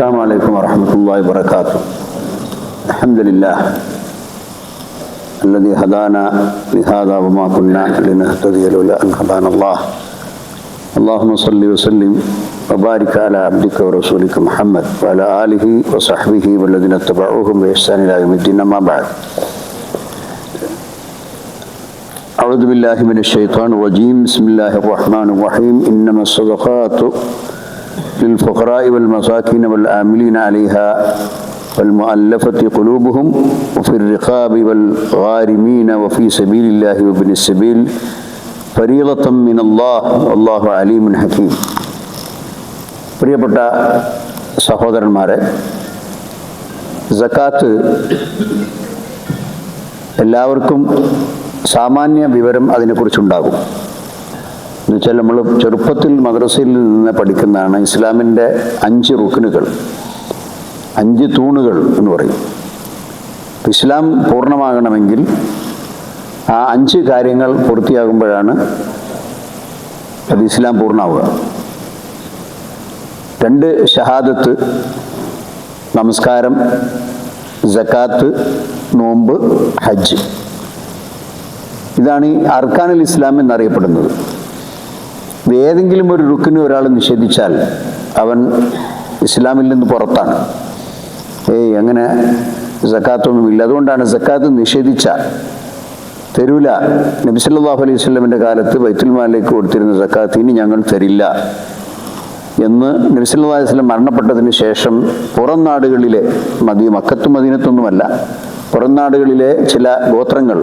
السلام عليكم ورحمة الله وبركاته. الحمد لله الذي هدانا لهذا وما كنا لنهتدي لولا أن هدانا الله. اللهم صل وسلم وبارك على عبدك ورسولك محمد وعلى آله وصحبه والذين اتبعوهم بإحسان إلى يوم الدين أما بعد. أعوذ بالله من الشيطان الرجيم. بسم الله الرحمن الرحيم. إنما الصدقات للفقراء والمساكين والآملين عليها والمؤلفة قلوبهم وفي الرقاب والغارمين وفي سبيل الله وابن السبيل فريضة من الله والله عليم حكيم പ്രിയപ്പെട്ട സഹോദരന്മാരെ സക്കാത്ത് എല്ലാവർക്കും സാമാന്യ വിവരം അതിനെക്കുറിച്ചുണ്ടാകും എന്നുവെച്ചാൽ നമ്മൾ ചെറുപ്പത്തിൽ മദ്രസയിൽ നിന്ന് പഠിക്കുന്നതാണ് ഇസ്ലാമിന്റെ അഞ്ച് റുക്കിനുകൾ അഞ്ച് തൂണുകൾ എന്ന് പറയും. ഇസ്ലാം പൂർണമാകണമെങ്കിൽ ആ അഞ്ച് കാര്യങ്ങൾ പൂർത്തിയാകുമ്പോഴാണ് അത് ഇസ്ലാം പൂർണമാവുക. രണ്ട് ഷഹാദത്ത് നമസ്കാരം ജക്കാത്ത് നോമ്പ് ഹജ്ജ്. ഇതാണ് ഈ അർക്കാനുൽ ഇസ്ലാം എന്നറിയപ്പെടുന്നത്. ഏതെങ്കിലും ഒരു റുക്കിന് ഒരാൾ നിഷേധിച്ചാൽ അവൻ ഇസ്ലാമിൽ നിന്ന് പുറത്താണ്. ഏയ് അങ്ങനെ സക്കാത്തൊന്നുമില്ല. അതുകൊണ്ടാണ് സക്കാത്ത് നിഷേധിച്ച തരൂല. നബിസല്ലാഹു അലൈഹി സ്വലമിന്റെ കാലത്ത് ബൈത്തുൽമാലിലേക്ക് കൊടുത്തിരുന്ന സക്കാത്ത് ഇനി ഞങ്ങൾ തരില്ല എന്ന് നബിസല്ലാ അലൈഹി സ്വലം മരണപ്പെട്ടതിന് ശേഷം പുറം നാടുകളിലെ മതി മക്കത്തും മദീനത്തൊന്നുമല്ല പുറം നാടുകളിലെ ചില ഗോത്രങ്ങൾ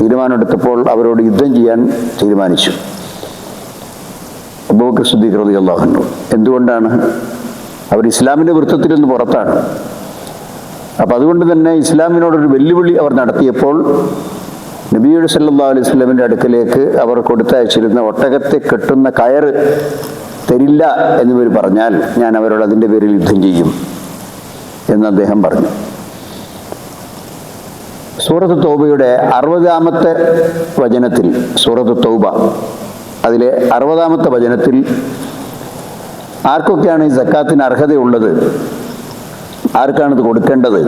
തീരുമാനമെടുത്തപ്പോൾ അവരോട് യുദ്ധം ചെയ്യാൻ തീരുമാനിച്ചു. അബൂബക്കർ സുദ്ദീഖ് റതി അള്ളാഹുന്നു എന്തുകൊണ്ടാണ്? അവർ ഇസ്ലാമിന്റെ വൃത്തത്തിൽ നിന്ന് പുറത്താണ്. അപ്പം അതുകൊണ്ട് തന്നെ ഇസ്ലാമിനോടൊരു വെല്ലുവിളി അവർ നടത്തിയപ്പോൾ നബിയുടെ സല്ലാ അലൈഹി സ്വലമിന്റെ അടുക്കലേക്ക് അവർ കൊടുത്തയച്ചിരുന്ന ഒട്ടകത്തെ കെട്ടുന്ന കയറ് തരില്ല എന്നിവർ പറഞ്ഞാൽ ഞാൻ അവരോട് അതിന്റെ പേരിൽ യുദ്ധം ചെയ്യും എന്ന് അദ്ദേഹം പറഞ്ഞു. സൂറത്ത് തൗബയുടെ അറുപതാമത്തെ വചനത്തിൽ സൂറത്ത് തൗബ അതിലെ അറുപതാമത്തെ വചനത്തിൽ ആർക്കൊക്കെയാണ് ഈ സക്കാത്തിന് അർഹതയുള്ളത്? ആർക്കാണ് ഇത് കൊടുക്കേണ്ടത്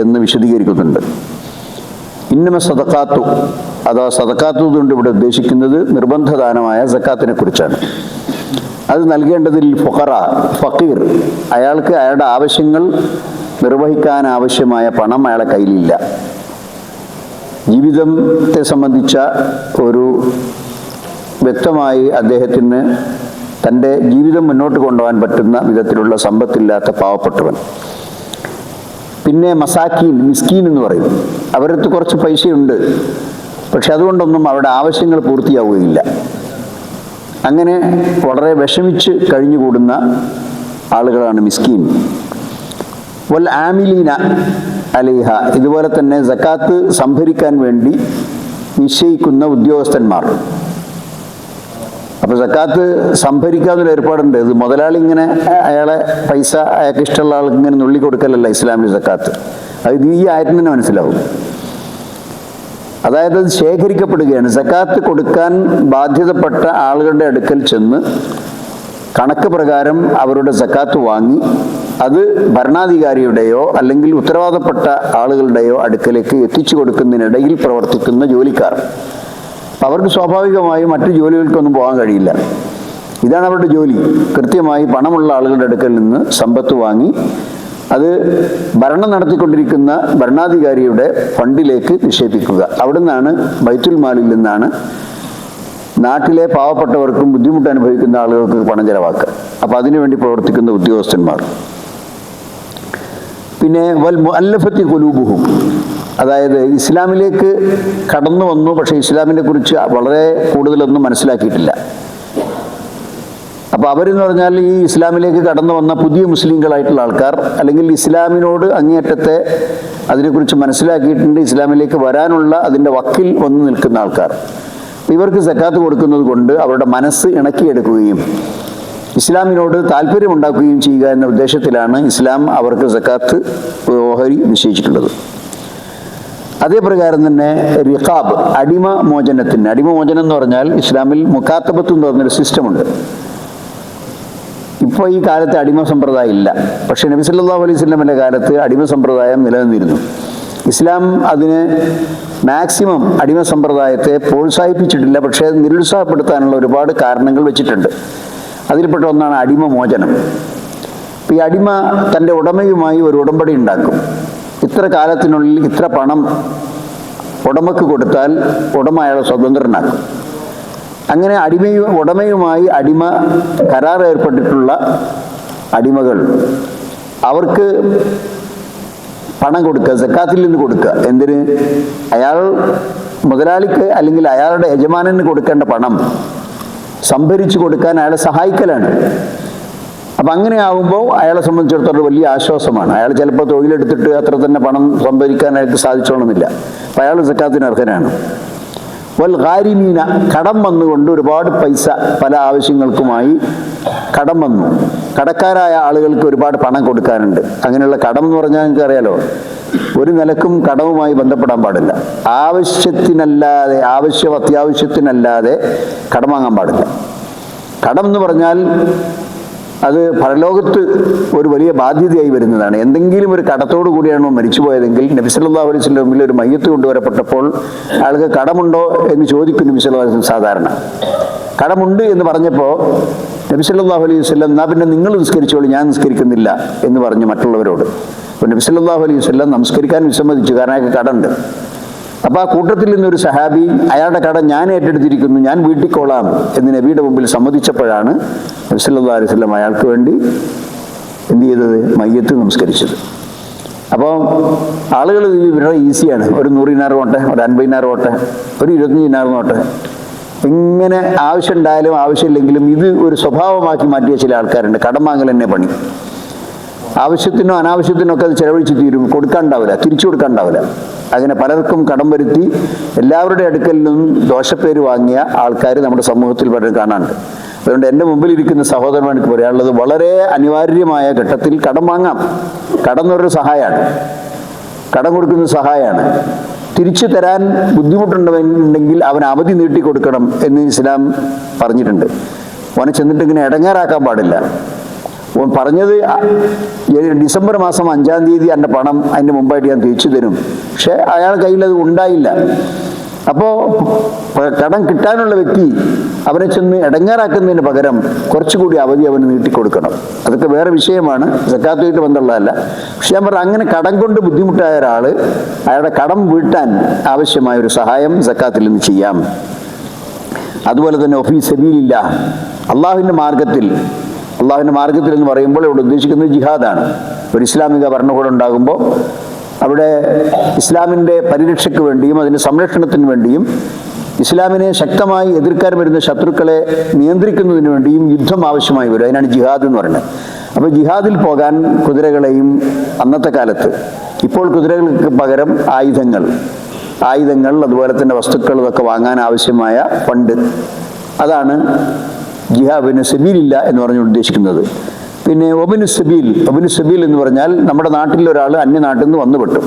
എന്ന് വിശദീകരിക്കുന്നുണ്ട്. ഇന്നമ സദക്കാത്തു അഥവാ സദക്കാത്തു കൊണ്ട് ഇവിടെ ഉദ്ദേശിക്കുന്നത് നിർബന്ധദാനമായ സക്കാത്തിനെ കുറിച്ചാണ്. അത് നൽകേണ്ടതിൽ ഫുഖറ ഫക്കീർ അയാൾക്ക് അയാളുടെ ആവശ്യങ്ങൾ നിർവഹിക്കാൻ ആവശ്യമായ പണം അയാളെ കയ്യിലില്ല. ജീവിതത്തെ സംബന്ധിച്ച ഒരു വ്യക്തമായി അദ്ദേഹത്തിന് തന്റെ ജീവിതം മുന്നോട്ട് കൊണ്ടുപോകാൻ പറ്റുന്ന വിധത്തിലുള്ള സമ്പത്തില്ലാത്ത പാവപ്പെട്ടവൻ. പിന്നെ മസാക്കീൻ മിസ്കീൻ എന്ന് പറയും. അവരടുത്ത് കുറച്ച് പൈസയുണ്ട്. പക്ഷെ അതുകൊണ്ടൊന്നും അവരുടെ ആവശ്യങ്ങൾ പൂർത്തിയാവുകയില്ല. അങ്ങനെ വളരെ വിഷമിച്ച് കഴിഞ്ഞുകൂടുന്ന ആളുകളാണ് മിസ്കീൻ. വൽ ആമിലീന അലിഹ. ഇതുപോലെ തന്നെ സക്കാത്ത് സംഭരിക്കാൻ വേണ്ടി നിശ്ചയിക്കുന്ന ഉദ്യോഗസ്ഥന്മാർ. അപ്പോൾ സക്കാത്ത് സംഭരിക്കാവുന്ന ഏർപ്പാടുണ്ട്. ഇത് മുതലാളി ഇങ്ങനെ അയാളെ പൈസ അയാൾക്ക് ഇഷ്ടമുള്ള ആൾക്ക് ഇങ്ങനെ നുള്ളി കൊടുക്കലല്ല ഇസ്ലാമിൽ സക്കാത്ത്. അത് ഈ ആയത്തിന് തന്നെ മനസ്സിലാവും. അതായത് അത് ശേഖരിക്കപ്പെടുകയാണ്. സക്കാത്ത് കൊടുക്കാൻ ബാധ്യതപ്പെട്ട ആളുകളുടെ അടുക്കൽ ചെന്ന് കണക്ക് പ്രകാരം അവരുടെ സക്കാത്ത് വാങ്ങി അത് ഭരണാധികാരിയുടെയോ അല്ലെങ്കിൽ ഉത്തരവാദപ്പെട്ട ആളുകളുടെയോ അടുക്കലേക്ക് എത്തിച്ചു കൊടുക്കുന്നതിനിടയിൽ പ്രവർത്തിക്കുന്ന ജോലിക്കാർ. അവർക്ക് സ്വാഭാവികമായും മറ്റു ജോലികൾക്കൊന്നും പോകാൻ കഴിയില്ല. ഇതാണ് അവരുടെ ജോലി. കൃത്യമായി പണമുള്ള ആളുകളുടെ അടുക്കൽ നിന്ന് സമ്പത്ത് വാങ്ങി അത് ഭരണം നടത്തിക്കൊണ്ടിരിക്കുന്ന ഭരണാധികാരിയുടെ ഫണ്ടിലേക്ക് നിക്ഷേപിക്കുക. അവിടെ നിന്നാണ് ബൈത്തുൽ മാലിൽ നിന്നാണ് നാട്ടിലെ പാവപ്പെട്ടവർക്കും ബുദ്ധിമുട്ട് അനുഭവിക്കുന്ന ആളുകൾക്ക് പണം ചെലവാക്കുക. അപ്പം അതിനുവേണ്ടി പ്രവർത്തിക്കുന്ന ഉദ്യോഗസ്ഥന്മാർ. പിന്നെ വൽ മുഅല്ലഫത്തി കുലൂബുഹും അതായത് ഇസ്ലാമിലേക്ക് കടന്നു വന്നു പക്ഷേ ഇസ്ലാമിനെ കുറിച്ച് വളരെ കൂടുതലൊന്നും മനസ്സിലാക്കിയിട്ടില്ല. അപ്പോൾ അവരെന്ന് പറഞ്ഞാൽ ഈ ഇസ്ലാമിലേക്ക് കടന്നു വന്ന പുതിയ മുസ്ലിങ്ങളായിട്ടുള്ള ആൾക്കാർ അല്ലെങ്കിൽ ഇസ്ലാമിനോട് അങ്ങേയറ്റത്തെ അതിനെക്കുറിച്ച് മനസ്സിലാക്കിയിട്ടുണ്ട് ഇസ്ലാമിലേക്ക് വരാനുള്ള അതിന്റെ വക്കിൽ വന്ന് നിൽക്കുന്ന ആൾക്കാർ. ഇവർക്ക് സക്കാത്ത് കൊടുക്കുന്നത് കൊണ്ട് അവരുടെ മനസ്സ് ഇണക്കിയെടുക്കുകയും ഇസ്ലാമിനോട് താല്പര്യമുണ്ടാക്കുകയും ചെയ്യുക എന്ന ഉദ്ദേശത്തിലാണ് ഇസ്ലാം അവർക്ക് സക്കാത്ത് ഓഹരി നിശ്ചയിച്ചിട്ടുള്ളത്. അതേപ്രകാരം തന്നെ റിഖാബ് അടിമ മോചനത്തിന്. അടിമ മോചനം എന്ന് പറഞ്ഞാൽ ഇസ്ലാമിൽ മുക്കാത്തബത്ത് എന്ന് പറഞ്ഞൊരു സിസ്റ്റമുണ്ട് ഇപ്പോൾ ഈ കാലത്ത് അടിമ സമ്പ്രദായം ഇല്ല. പക്ഷേ നബി സല്ലല്ലാഹു അലൈഹി സ്വലമിന്റെ കാലത്ത് അടിമ സമ്പ്രദായം നിലനിന്നിരുന്നു. ഇസ്ലാം അതിന് മാക്സിമം അടിമ സമ്പ്രദായത്തെ പ്രോത്സാഹിപ്പിച്ചിട്ടില്ല. പക്ഷേ നിരുത്സാഹപ്പെടുത്താനുള്ള ഒരുപാട് കാരണങ്ങൾ വെച്ചിട്ടുണ്ട്. അതിൽപ്പെട്ട ഒന്നാണ് അടിമ മോചനം. ഈ അടിമ തന്റെ ഉടമയുമായി ഒരു ഉടമ്പടി ഉണ്ടാക്കും. ഇത്ര കാലത്തിനുള്ളിൽ ഇത്ര പണം ഉടമക്ക് കൊടുത്താൽ ഉടമ അയാളെ സ്വതന്ത്രനാക്കും. അങ്ങനെ അടിമയും ഉടമയുമായി അടിമ കരാർ ഏർപ്പെട്ടിട്ടുള്ള അടിമകൾ അവർക്ക് പണം കൊടുക്കുക സക്കാത്തിൽ നിന്ന് കൊടുക്കുക. എന്തിന്? അയാൾ മുതലാളിക്ക് അല്ലെങ്കിൽ അയാളുടെ യജമാനന് കൊടുക്കേണ്ട പണം സംഭരിച്ചു കൊടുക്കാൻ അയാളെ സഹായിക്കലാണ്. അപ്പം അങ്ങനെ ആകുമ്പോൾ അയാളെ സംബന്ധിച്ചിടത്തോളം വലിയ ആശ്വാസമാണ്. അയാൾ ചിലപ്പോൾ തൊഴിലെടുത്തിട്ട് അത്ര തന്നെ പണം സംഭരിക്കാൻ അയാൾക്ക് സാധിച്ചോണമെന്നില്ല അപ്പം അയാൾ സക്കാത്തിന് അർഹനാണ്. വൽ ഗാരിമീന കടം വന്നുകൊണ്ട് ഒരുപാട് പൈസ പല ആവശ്യങ്ങൾക്കുമായി കടം വന്നു. കടക്കാരായ ആളുകൾക്ക് ഒരുപാട് പണം കൊടുക്കാനുണ്ട്. അങ്ങനെയുള്ള കടം എന്ന് പറഞ്ഞാൽ നിങ്ങൾക്ക് അറിയാലോ ഒരു നിലക്കും കടവുമായി ബന്ധപ്പെടാൻ പാടില്ല. ആവശ്യത്തിനല്ലാതെ ആവശ്യം അത്യാവശ്യത്തിനല്ലാതെ കടം വാങ്ങാൻ പാടില്ല. കടം എന്ന് പറഞ്ഞാൽ അത് പരലോകത്ത് ഒരു വലിയ ബാധ്യതയായി വരുന്നതാണ്. എന്തെങ്കിലും ഒരു കടത്തോട് കൂടിയാണോ മരിച്ചുപോയതെങ്കിൽ നബി സല്ലല്ലാഹു അലൈഹി വസല്ലം മുമ്പിൽ ഒരു മയ്യത്ത് കൊണ്ടുവരപ്പെട്ടപ്പോൾ ആൾക്ക് കടമുണ്ടോ എന്ന് ചോദിക്കും നബി സല്ലല്ലാഹു സാധാരണ. കടമുണ്ട് എന്ന് പറഞ്ഞപ്പോൾ നബി സല്ലല്ലാഹു അലൈഹി വസല്ലം എന്നാ പിന്നെ നിങ്ങൾ നിസ്കരിച്ചോളൂ ഞാൻ നിസ്കരിക്കുന്നില്ല എന്ന് പറഞ്ഞു മറ്റുള്ളവരോട്. അപ്പോൾ നബി സല്ലല്ലാഹു അലൈഹി വസല്ലം നമസ്കരിക്കാൻ വിസമ്മതിച്ചു. കാരണം അയാൾക്ക് കടമുണ്ട്. അപ്പൊ ആ കൂട്ടത്തിൽ നിന്നൊരു സഹാബി അയാളുടെ കട ഞാൻ ഏറ്റെടുത്തിരിക്കുന്നു ഞാൻ വീട്ടിക്കോളാം എന്ന് നബിയുടെ മുമ്പിൽ സമ്മതിച്ചപ്പോഴാണ് അലൈഹി വസല്ലം അയാൾക്ക് വേണ്ടി എന്ത് ചെയ്തത്? മയ്യത്ത് നമസ്കരിച്ചത്. അപ്പോൾ ആളുകൾ വളരെ ഈസിയാണ്. ഒരു നൂറിനാറ് പോട്ടെ ഒരു അൻപതിനാറ് പോട്ടെ ഒരു ഇരുപത്തിനാറ് നോട്ടെ ഇങ്ങനെ ആവശ്യം ഉണ്ടായാലും ആവശ്യമില്ലെങ്കിലും ഇത് ഒരു സ്വഭാവമാക്കി മാറ്റിയ ചില ആൾക്കാരുണ്ട്. കടം വാങ്ങൽ തന്നെ പണി. ആവശ്യത്തിനോ അനാവശ്യത്തിനോ ഒക്കെ അത് ചെലവഴിച്ച് തീരും. കൊടുക്കാണ്ടാവില്ല. തിരിച്ചു കൊടുക്കാണ്ടാവില്ല. അങ്ങനെ പലർക്കും കടം വരുത്തി എല്ലാവരുടെ അടുക്കൽ നിന്നും ദോഷപ്പേര് വാങ്ങിയ ആൾക്കാർ നമ്മുടെ സമൂഹത്തിൽ പലരും കാണാനുണ്ട്. അതുകൊണ്ട് എന്റെ മുമ്പിൽ ഇരിക്കുന്ന സഹോദരന്മാർ എനിക്ക് പറയാനുള്ളത് വളരെ അനിവാര്യമായ ഘട്ടത്തിൽ കടം വാങ്ങാം. കടം എന്ന് പറഞ്ഞൊരു സഹായമാണ് കടം കൊടുക്കുന്ന സഹായമാണ് തിരിച്ചു തരാൻ ബുദ്ധിമുട്ടുണ്ടെങ്കിൽ അവൻ അവധി നീട്ടി കൊടുക്കണം എന്ന് ഇസ്ലാം പറഞ്ഞിട്ടുണ്ട്. അവനെ ചെന്നിട്ട് ഇങ്ങനെ ഇടങ്ങേറാക്കാൻ പാടില്ല. പറഞ്ഞത് ഡിസംബർ മാസം അഞ്ചാം തീയതി എന്റെ പണം അതിന്റെ മുമ്പായിട്ട് ഞാൻ തിരിച്ചു തരും. പക്ഷേ അയാൾ കയ്യിൽ അത് ഉണ്ടായില്ല. അപ്പോൾ കടം കിട്ടാനുള്ള വ്യക്തി അവനെ ചെന്ന് ഇടങ്ങാറാക്കുന്നതിന് പകരം കുറച്ചുകൂടി അവധി അവന് നീട്ടിക്കൊടുക്കണം. അതൊക്കെ വേറെ വിഷയമാണ്. സക്കാത്തുമായിട്ട് ബന്ധമുള്ളതല്ല. പക്ഷെ ഞാൻ പറഞ്ഞ അങ്ങനെ കടം കൊണ്ട് ബുദ്ധിമുട്ടായ ഒരാൾ അയാളുടെ കടം വീട്ടാൻ ആവശ്യമായ ഒരു സഹായം സക്കാത്തിൽ നിന്ന് ചെയ്യാം. അതുപോലെ തന്നെ ഓഫീസ് സബീലില്ല. അള്ളാഹുവിന്റെ മാർഗത്തിൽ അള്ളാഹുവിന്റെ മാർഗത്തിൽ എന്ന് പറയുമ്പോൾ ഇവിടെ ഉദ്ദേശിക്കുന്നത് ജിഹാദാണ്. ഒരു ഇസ്ലാമിക ഭരണകൂടം ഉണ്ടാകുമ്പോൾ അവിടെ ഇസ്ലാമിന്റെ പരിരക്ഷയ്ക്ക് വേണ്ടിയും അതിന്റെ സംരക്ഷണത്തിന് വേണ്ടിയും ഇസ്ലാമിനെ ശക്തമായി എതിർക്കാൻ വരുന്ന ശത്രുക്കളെ നിയന്ത്രിക്കുന്നതിന് വേണ്ടിയും യുദ്ധം ആവശ്യമായി വരും. അതിനാണ് ജിഹാദ് എന്ന് പറയുന്നത്. അപ്പോൾ ജിഹാദിൽ പോകാൻ കുതിരകളെയും അന്നത്തെ കാലത്ത് ഇപ്പോൾ കുതിരകൾക്ക് പകരം ആയുധങ്ങൾ ആയുധങ്ങൾ അതുപോലെ തന്നെ വസ്തുക്കൾ ഇതൊക്കെ വാങ്ങാൻ ആവശ്യമായ ഫണ്ട്. അതാണ് ജിഹാബിന് സബീലില്ല എന്ന് പറഞ്ഞ് ഉദ്ദേശിക്കുന്നത്. പിന്നെ ഒബിന് സബീൽ ഒബിന് സബീൽ എന്ന് പറഞ്ഞാൽ നമ്മുടെ നാട്ടിൽ ഒരാൾ അന്യനാട്ടിൽ നിന്ന് വന്നുപെട്ടു.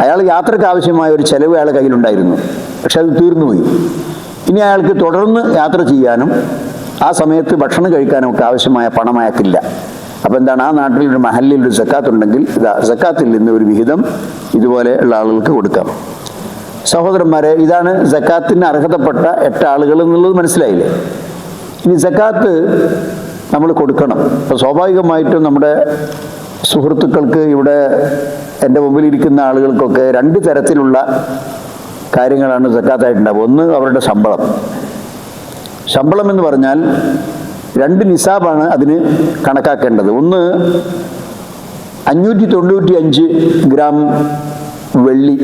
അയാൾ യാത്രയ്ക്ക് ആവശ്യമായ ഒരു ചെലവ് അയാൾ കയ്യിലുണ്ടായിരുന്നു. പക്ഷെ അത് തീർന്നുപോയി. ഇനി അയാൾക്ക് തുടർന്ന് യാത്ര ചെയ്യാനും ആ സമയത്ത് ഭക്ഷണം കഴിക്കാനും ഒക്കെ ആവശ്യമായ പണം അയാൾക്കില്ല. അപ്പം എന്താണ്? ആ നാട്ടിൽ ഒരു മഹല്ലിൽ ഒരു സക്കാത്ത് ഉണ്ടെങ്കിൽ ഇതാ സക്കാത്തിൽ നിന്ന് ഒരു വിഹിതം ഇതുപോലെ ഉള്ള ആളുകൾക്ക് കൊടുക്കാം. സഹോദരന്മാരെ ഇതാണ് സക്കാത്തിന് അർഹതപ്പെട്ട എട്ട് ആളുകൾ എന്നുള്ളത് മനസ്സിലായില്ലേ? ഇനി സക്കാത്ത് നമ്മൾ കൊടുക്കണം. അപ്പോൾ സ്വാഭാവികമായിട്ടും നമ്മുടെ സുഹൃത്തുക്കൾക്ക് ഇവിടെ എന്റെ മുമ്പിലിരിക്കുന്ന ആളുകൾക്കൊക്കെ രണ്ട് തരത്തിലുള്ള കാര്യങ്ങളാണ് സക്കാത്തായിട്ടുണ്ടാവുക ഒന്ന് അവരുടെ ശമ്പളം. ശമ്പളം എന്ന് പറഞ്ഞാൽ രണ്ട് നിസാബാണ് അതിന് കണക്കാക്കേണ്ടത്. ഒന്ന് അഞ്ഞൂറ്റി തൊണ്ണൂറ്റി അഞ്ച് ഗ്രാം വെള്ളി.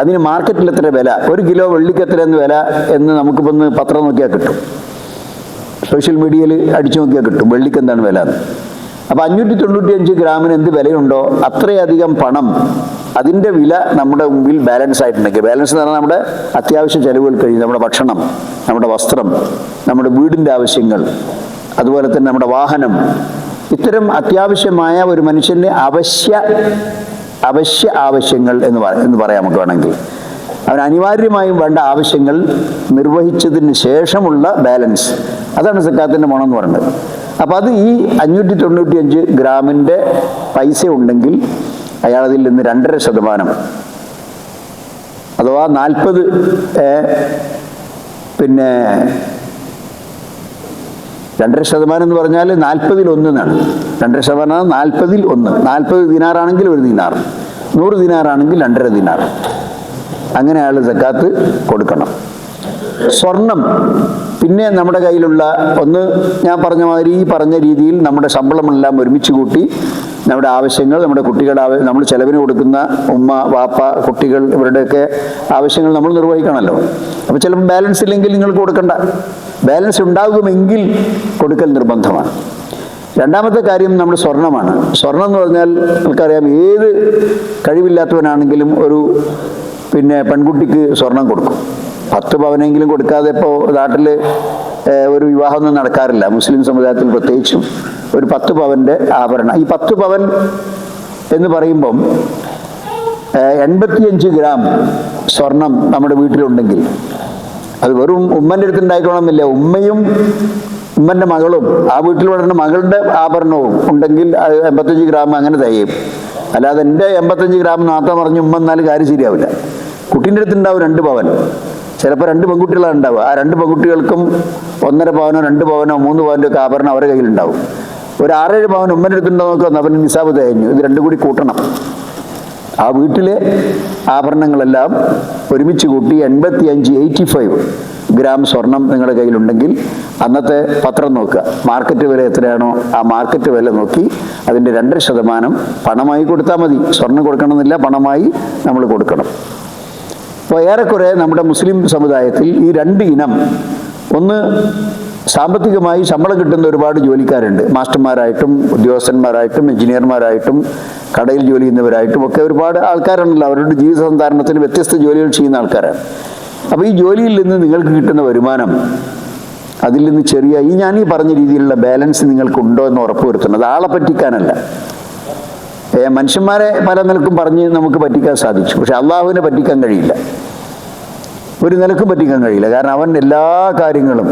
അതിന് മാർക്കറ്റിൽ എത്ര വില? ഒരു കിലോ വെള്ളിക്ക് എത്ര എന്ന് വില എന്ന് നമുക്കിപ്പോൾ ഒന്ന് പത്രം നോക്കിയാൽ കിട്ടും. സോഷ്യൽ മീഡിയയിൽ അടിച്ചു നോക്കിയാൽ കിട്ടും. വെള്ളിക്ക് എന്താണ് വില? അപ്പോൾ അഞ്ഞൂറ്റി തൊണ്ണൂറ്റി അഞ്ച് ഗ്രാമിന് എന്ത് വിലയുണ്ടോ അത്രയധികം പണം അതിന്റെ വില നമ്മുടെ മുമ്പിൽ ബാലൻസ് ആയിട്ടുണ്ടെങ്കിൽ ബാലൻസ് എന്ന് പറഞ്ഞാൽ നമ്മുടെ അത്യാവശ്യ ചെലവുകൾ കഴിഞ്ഞ് നമ്മുടെ ഭക്ഷണം നമ്മുടെ വസ്ത്രം നമ്മുടെ വീടിന്റെ ആവശ്യങ്ങൾ അതുപോലെ തന്നെ നമ്മുടെ വാഹനം ഇത്തരം അത്യാവശ്യമായ ഒരു മനുഷ്യന്റെ അവശ്യ അവശ്യ ആവശ്യങ്ങൾ എന്ന് എന്ന് പറയാം നമുക്ക് വേണമെങ്കിൽ. അവൻ അനിവാര്യമായും വേണ്ട ആവശ്യങ്ങൾ നിർവഹിച്ചതിന് ശേഷമുള്ള ബാലൻസ്. അതാണ് സക്കാത്തിന്റെ മണം എന്ന് പറയുന്നത്. അപ്പം അത് ഈ അഞ്ഞൂറ്റി തൊണ്ണൂറ്റി അഞ്ച് ഗ്രാമിന്റെ പൈസ ഉണ്ടെങ്കിൽ അയാൾ അതിൽ നിന്ന് രണ്ടര ശതമാനം അഥവാ നാൽപ്പത് പിന്നെ രണ്ടര ശതമാനം എന്ന് പറഞ്ഞാൽ നാൽപ്പതിൽ ഒന്ന് എന്നാണ്. രണ്ടര ശതമാനം നാൽപ്പതിൽ ഒന്ന്. നാൽപ്പത് ദിനാറാണെങ്കിൽ ഒരു ദിനാർ നൂറ് ദിനാറാണെങ്കിൽ രണ്ടര ദിനാർ അങ്ങനെ അയാൾ സക്കാത്ത് കൊടുക്കണം. സ്വർണം പിന്നെ നമ്മുടെ കയ്യിലുള്ള ഒന്ന് ഞാൻ പറഞ്ഞ മാതിരി ഈ പറഞ്ഞ രീതിയിൽ നമ്മുടെ ശമ്പളമെല്ലാം ഒരുമിച്ച് കൂട്ടി നമ്മുടെ ആവശ്യങ്ങൾ നമ്മുടെ കുട്ടികളുടെ നമ്മൾ ചെലവിന് കൊടുക്കുന്ന ഉമ്മ വാപ്പ കുട്ടികൾ ഇവരുടെയൊക്കെ ആവശ്യങ്ങൾ നമ്മൾ നിർവഹിക്കണമല്ലോ. അപ്പോൾ ചിലപ്പോൾ ബാലൻസ് ഇല്ലെങ്കിൽ നിങ്ങൾ കൊടുക്കണ്ട. ബാലൻസ് ഉണ്ടാകുമെങ്കിൽ കൊടുക്കൽ നിർബന്ധമാണ്. രണ്ടാമത്തെ കാര്യം നമ്മുടെ സ്വർണമാണ് സ്വർണം എന്ന് പറഞ്ഞാൽ നമുക്കറിയാം ഏത് കഴിവില്ലാത്തവനാണെങ്കിലും ഒരു പിന്നെ പെൺകുട്ടിക്ക് സ്വർണം കൊടുക്കും. പത്ത് പവനെങ്കിലും കൊടുക്കാതെ ഇപ്പോൾ നാട്ടിൽ ഒരു വിവാഹമൊന്നും നടക്കാറില്ല. മുസ്ലിം സമുദായത്തിൽ പ്രത്യേകിച്ചും ഒരു പത്ത് പവന്റെ ആഭരണം. ഈ പത്ത് പവൻ എന്ന് പറയുമ്പം എൺപത്തിയഞ്ച് ഗ്രാം സ്വർണം നമ്മുടെ വീട്ടിലുണ്ടെങ്കിൽ അത് വെറും ഉമ്മന്റെ അടുത്ത് ഉണ്ടായിക്കോണമെന്നില്ല ഉമ്മയും ഉമ്മന്റെ മകളും ആ വീട്ടിൽ വളരുന്ന മകളുടെ ആഭരണവും ഉണ്ടെങ്കിൽ എൺപത്തഞ്ച് ഗ്രാം അങ്ങനെ തയ്യും. അല്ലാതെ എന്റെ എൺപത്തഞ്ച് ഗ്രാം നാത്ത പറഞ്ഞ് ഉമ്മ എന്നാലും കാര്യം ശരിയാവില്ല. കുട്ടീന്റെ അടുത്ത് ഉണ്ടാവും രണ്ട് പവൻ. ചിലപ്പോൾ രണ്ട് പെൺകുട്ടികളാണ് ഉണ്ടാവുക. ആ രണ്ട് പെൺകുട്ടികൾക്കും ഒന്നര പവനോ രണ്ട് പവനോ മൂന്ന് പവനോ ഒക്കെ ആഭരണം അവരുടെ കയ്യിലുണ്ടാവും ഒരു ആറേഴ് പവൻ ഉമ്മന്റെ അടുത്തുണ്ടോ നോക്കുക അവൻ നിസാബ് തേഞ്ഞു. ഇത് രണ്ടും കൂടി കൂട്ടണം. ആ വീട്ടിലെ ആഭരണങ്ങളെല്ലാം ഒരുമിച്ച് കൂട്ടി എൺപത്തി അഞ്ച് എയ്റ്റി ഫൈവ് ഗ്രാം സ്വർണം നിങ്ങളുടെ കയ്യിലുണ്ടെങ്കിൽ അന്നത്തെ പത്രം നോക്കുക. മാർക്കറ്റ് വില എത്രയാണോ ആ മാർക്കറ്റ് വില നോക്കി അതിന്റെ രണ്ടര ശതമാനം പണമായി കൊടുത്താൽ മതി. സ്വർണം കൊടുക്കണമെന്നില്ല പണമായി നമ്മൾ കൊടുക്കണം. അപ്പോൾ ഏറെക്കുറെ നമ്മുടെ മുസ്ലിം സമുദായത്തിൽ ഈ രണ്ട് ഇനം ഒന്ന് സാമ്പത്തികമായി ശമ്പളം കിട്ടുന്ന ഒരുപാട് ജോലിക്കാരുണ്ട്. മാസ്റ്റർമാരായിട്ടും ഉദ്യോഗസ്ഥന്മാരായിട്ടും എഞ്ചിനീയർമാരായിട്ടും കടയിൽ ജോലി ചെയ്യുന്നവരായിട്ടും ഒക്കെ ഒരുപാട് ആൾക്കാരുണ്ടല്ലോ. അവരുടെ ജീവിത സന്ധാരണത്തിന് വ്യത്യസ്ത ജോലികൾ ചെയ്യുന്ന ആൾക്കാരാണ്. അപ്പോൾ ഈ ജോലിയിൽ നിന്ന് നിങ്ങൾക്ക് കിട്ടുന്ന വരുമാനം അതിൽ നിന്ന് ചെറിയ ഈ ഞാൻ ഈ പറഞ്ഞ രീതിയിലുള്ള ബാലൻസ് നിങ്ങൾക്കുണ്ടോ എന്ന് ഉറപ്പുവരുത്തുന്നത് ആളെ പറ്റിക്കാനല്ല. മനുഷ്യന്മാരെ പല നിലക്കും പറഞ്ഞ് നമുക്ക് പറ്റിക്കാൻ സാധിച്ചു. പക്ഷെ അള്ളാഹുവിനെ പറ്റിക്കാൻ കഴിയില്ല. ഒരു നിലക്കും പറ്റിക്കാൻ കഴിയില്ല. കാരണം അവൻ എല്ലാ കാര്യങ്ങളും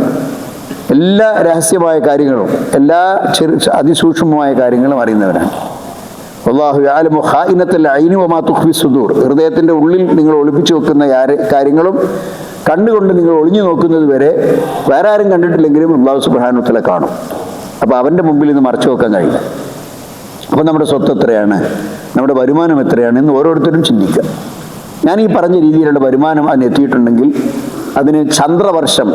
എല്ലാ രഹസ്യമായ കാര്യങ്ങളും എല്ലാ ചെറു അതിസൂക്ഷ്മമായ കാര്യങ്ങളും അറിയുന്നവനാണ്. ഹൃദയത്തിന്റെ ഉള്ളിൽ നിങ്ങൾ ഒളിപ്പിച്ചു വെക്കുന്ന കാര്യങ്ങളും കണ്ണുകൊണ്ട് നിങ്ങൾ ഒളിഞ്ഞു നോക്കുന്നത് വരെ വേറെ ആരും കണ്ടിട്ടില്ലെങ്കിലും അള്ളാഹു സുബാനുത്തല കാണും. അപ്പോൾ അവന്റെ മുമ്പിൽ നിന്ന് മറച്ചു വെക്കാൻ കഴിയില്ല. അപ്പോൾ നമ്മുടെ സ്വത്ത് എത്രയാണ്? നമ്മുടെ വരുമാനം എത്രയാണ് എന്ന് ഓരോരുത്തരും ചിന്തിക്കുക. ഞാൻ ഈ പറഞ്ഞ രീതിയിലുള്ള വരുമാനം അതിന് എത്തിയിട്ടുണ്ടെങ്കിൽ അതിന് ചന്ദ്രവർഷം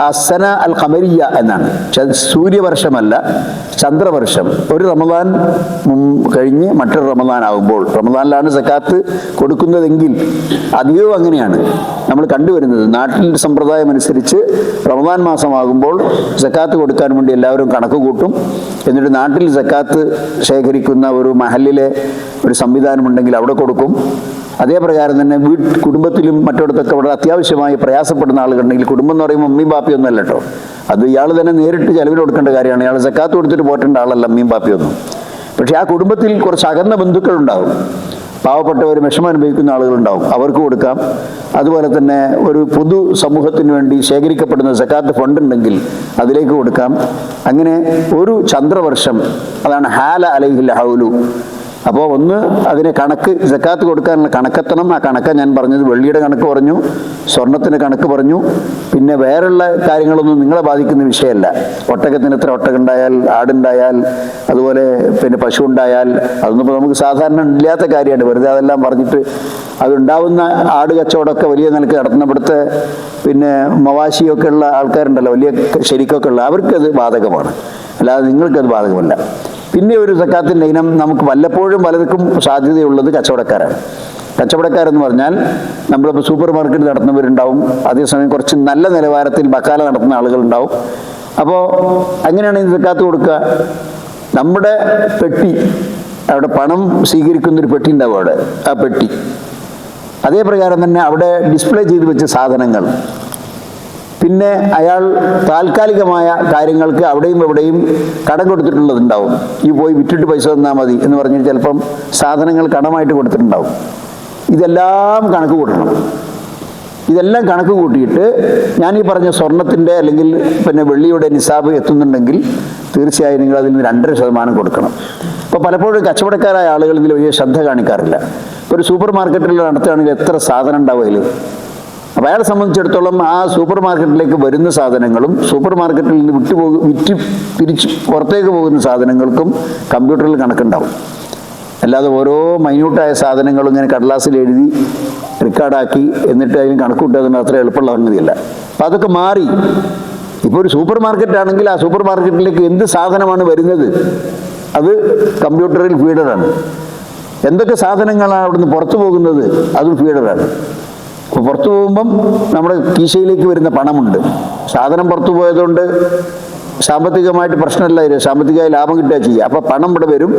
അസന അൽ ഖമരിയ എന്നാണ് സൂര്യവർഷമല്ല ചന്ദ്രവർഷം. ഒരു റമദാൻ കഴിഞ്ഞ് മറ്റൊരു റമദാൻ ആകുമ്പോൾ റമദാനിലാണ് സക്കാത്ത് കൊടുക്കുന്നതെങ്കിൽ അധികവും അങ്ങനെയാണ്. നമ്മൾ കണ്ടുവരുന്നത്. നാട്ടിൽ സമ്പ്രദായം അനുസരിച്ച് റമദാൻ മാസമാകുമ്പോൾ സക്കാത്ത് കൊടുക്കാൻ വേണ്ടി എല്ലാവരും കണക്ക് കൂട്ടും. എന്നിട്ട് നാട്ടിൽ സക്കാത്ത് ശേഖരിക്കുന്ന ഒരു മഹലിലെ ഒരു സംവിധാനമുണ്ടെങ്കിൽ അവിടെ കൊടുക്കും. അതേ പ്രകാരം തന്നെ വീട്ട് കുടുംബത്തിലും മറ്റിടത്തൊക്കെ വളരെ അത്യാവശ്യമായി പ്രയാസപ്പെടുന്ന ആളുകളുണ്ടെങ്കിൽ കുടുംബം എന്ന് പറയുമ്പോൾ അമ്മയും ബാപ്പിയൊന്നും അല്ല കേട്ടോ. അത് ഇയാൾ തന്നെ നേരിട്ട് ചെലവിൽ കൊടുക്കേണ്ട കാര്യമാണ്. ഇയാൾ സക്കാത്ത് കൊടുത്തിട്ട് പോറ്റേണ്ട ആളല്ല അമ്മയും ബാപ്പിയൊന്നും പക്ഷേ ആ കുടുംബത്തിൽ കുറച്ച് അകന്ന ബന്ധുക്കളുണ്ടാകും പാവപ്പെട്ടവർ വിഷമം അനുഭവിക്കുന്ന ആളുകളുണ്ടാവും അവർക്ക് കൊടുക്കാം. അതുപോലെ തന്നെ ഒരു പൊതു സമൂഹത്തിന് വേണ്ടി ശേഖരിക്കപ്പെടുന്ന സക്കാത്ത് ഫണ്ട് ഉണ്ടെങ്കിൽ അതിലേക്ക് കൊടുക്കാം. അങ്ങനെ ഒരു ചന്ദ്രവർഷം അതാണ് ഹാല അലൈഹിൽ ഹൗലു അപ്പോൾ ഒന്ന് അതിന് കണക്ക് ജക്കാത്ത് കൊടുക്കാനുള്ള കണക്കെത്തണം. ആ കണക്ക് ഞാൻ പറഞ്ഞത് വെള്ളിയുടെ കണക്ക് പറഞ്ഞു സ്വർണത്തിന്റെ കണക്ക് പറഞ്ഞു. പിന്നെ വേറെയുള്ള കാര്യങ്ങളൊന്നും നിങ്ങളെ ബാധിക്കുന്ന വിഷയമല്ല. ഒട്ടകത്തിന് എത്ര ഒട്ടകുണ്ടായാൽ ആടുണ്ടായാൽ അതുപോലെ പിന്നെ പശു ഉണ്ടായാൽ അതൊന്നും ഇപ്പോൾ നമുക്ക് സാധാരണ ഇല്ലാത്ത കാര്യമാണ്. വെറുതെ അതെല്ലാം പറഞ്ഞിട്ട് അതുണ്ടാവുന്ന ആട് കച്ചവടമൊക്കെ വലിയ നിലയ്ക്ക് നടത്തുന്ന ഇവിടുത്തെ പിന്നെ മവാശിയൊക്കെ ഉള്ള ആൾക്കാരുണ്ടല്ലോ വലിയ ശരിക്കൊക്കെ ഉള്ള അവർക്കത് ബാധകമാണ്. അല്ലാതെ നിങ്ങൾക്കത് ബാധകമല്ല. പിന്നെ ഒരു സക്കാത്തിന്റെ ഇനം നമുക്ക് വല്ലപ്പോഴും പലർക്കും സാധ്യതയുള്ളത് കച്ചവടക്കാരാണ് കച്ചവടക്കാരെന്ന് പറഞ്ഞാൽ നമ്മളിപ്പോൾ സൂപ്പർ മാർക്കറ്റ് നടത്തുന്നവരുണ്ടാവും അതേസമയം കുറച്ച് നല്ല നിലവാരത്തിൽ ബക്കാല നടത്തുന്ന ആളുകളുണ്ടാവും. അപ്പോൾ അങ്ങനെയാണ് ഈ സക്കാത്ത് കൊടുക്കുക? നമ്മുടെ പെട്ടി അവിടെ പണം സ്വീകരിക്കുന്നൊരു പെട്ടി ഉണ്ടാവും അവിടെ ആ പെട്ടി. അതേ പ്രകാരം തന്നെ അവിടെ ഡിസ്പ്ലേ ചെയ്ത് വെച്ച സാധനങ്ങൾ പിന്നെ അയാൾ താൽക്കാലികമായ കാര്യങ്ങൾക്ക് അവിടെയും ഇവിടെയും കടം കൊടുത്തിട്ടുള്ളതുണ്ടാവും. ഈ പോയി വിറ്റിട്ട് പൈസ തന്നാൽ മതി എന്ന് പറഞ്ഞിട്ട് ചിലപ്പം സാധനങ്ങൾ കടമായിട്ട് കൊടുത്തിട്ടുണ്ടാവും. ഇതെല്ലാം കണക്ക് കൂട്ടണം. ഇതെല്ലാം കണക്ക് കൂട്ടിയിട്ട് ഞാൻ ഈ പറഞ്ഞ സ്വർണത്തിന്റെ അല്ലെങ്കിൽ പിന്നെ വെള്ളിയുടെ നിസാബ് എത്തുന്നുണ്ടെങ്കിൽ തീർച്ചയായും നിങ്ങൾ അതിൽ നിന്ന് രണ്ടര ശതമാനം കൊടുക്കണം. അപ്പോൾ പലപ്പോഴും കച്ചവടക്കാരായ ആളുകൾ ഇതിൽ വലിയ ശ്രദ്ധ കാണിക്കാറില്ല. ഒരു സൂപ്പർ മാർക്കറ്റിൽ നടത്തുകയാണെങ്കിൽ എത്ര സാധനം ഉണ്ടാവും അതിൽ? അപ്പോൾ അയാളെ സംബന്ധിച്ചിടത്തോളം ആ സൂപ്പർ മാർക്കറ്റിലേക്ക് വരുന്ന സാധനങ്ങളും സൂപ്പർ മാർക്കറ്റിൽ നിന്ന് വിട്ടുപോകും വിറ്റ് തിരിച്ച് പുറത്തേക്ക് പോകുന്ന സാധനങ്ങൾക്കും കമ്പ്യൂട്ടറിൽ കണക്കുണ്ടാവും. അല്ലാതെ ഓരോ മൈന്യൂട്ടായ സാധനങ്ങളും ഇങ്ങനെ കടലാസിൽ എഴുതി റെക്കോർഡാക്കി എന്നിട്ട് അതിന് കണക്ക് കൂട്ടുന്നത് അത്ര എളുപ്പമുള്ള സംഗതിയല്ല. അപ്പം അതൊക്കെ മാറി. ഇപ്പോൾ ഒരു സൂപ്പർ മാർക്കറ്റ് ആണെങ്കിൽ ആ സൂപ്പർ മാർക്കറ്റിലേക്ക് എന്ത് സാധനമാണ് വരുന്നത്? അത് കമ്പ്യൂട്ടറിൽ ഫീഡറാണ്. എന്തൊക്കെ സാധനങ്ങളാണ് അവിടുന്ന് പുറത്തു പോകുന്നത്? അതും ഫീഡറാണ്. അപ്പോൾ പുറത്തു പോകുമ്പം നമ്മുടെ കീശയിലേക്ക് വരുന്ന പണമുണ്ട്. സാധനം പുറത്തു പോയതുകൊണ്ട് സാമ്പത്തികമായിട്ട് പ്രശ്നമില്ലായിരുന്നു സാമ്പത്തികമായി ലാഭം കിട്ടുക ചെയ്യുക അപ്പോൾ പണം ഇവിടെ വരും.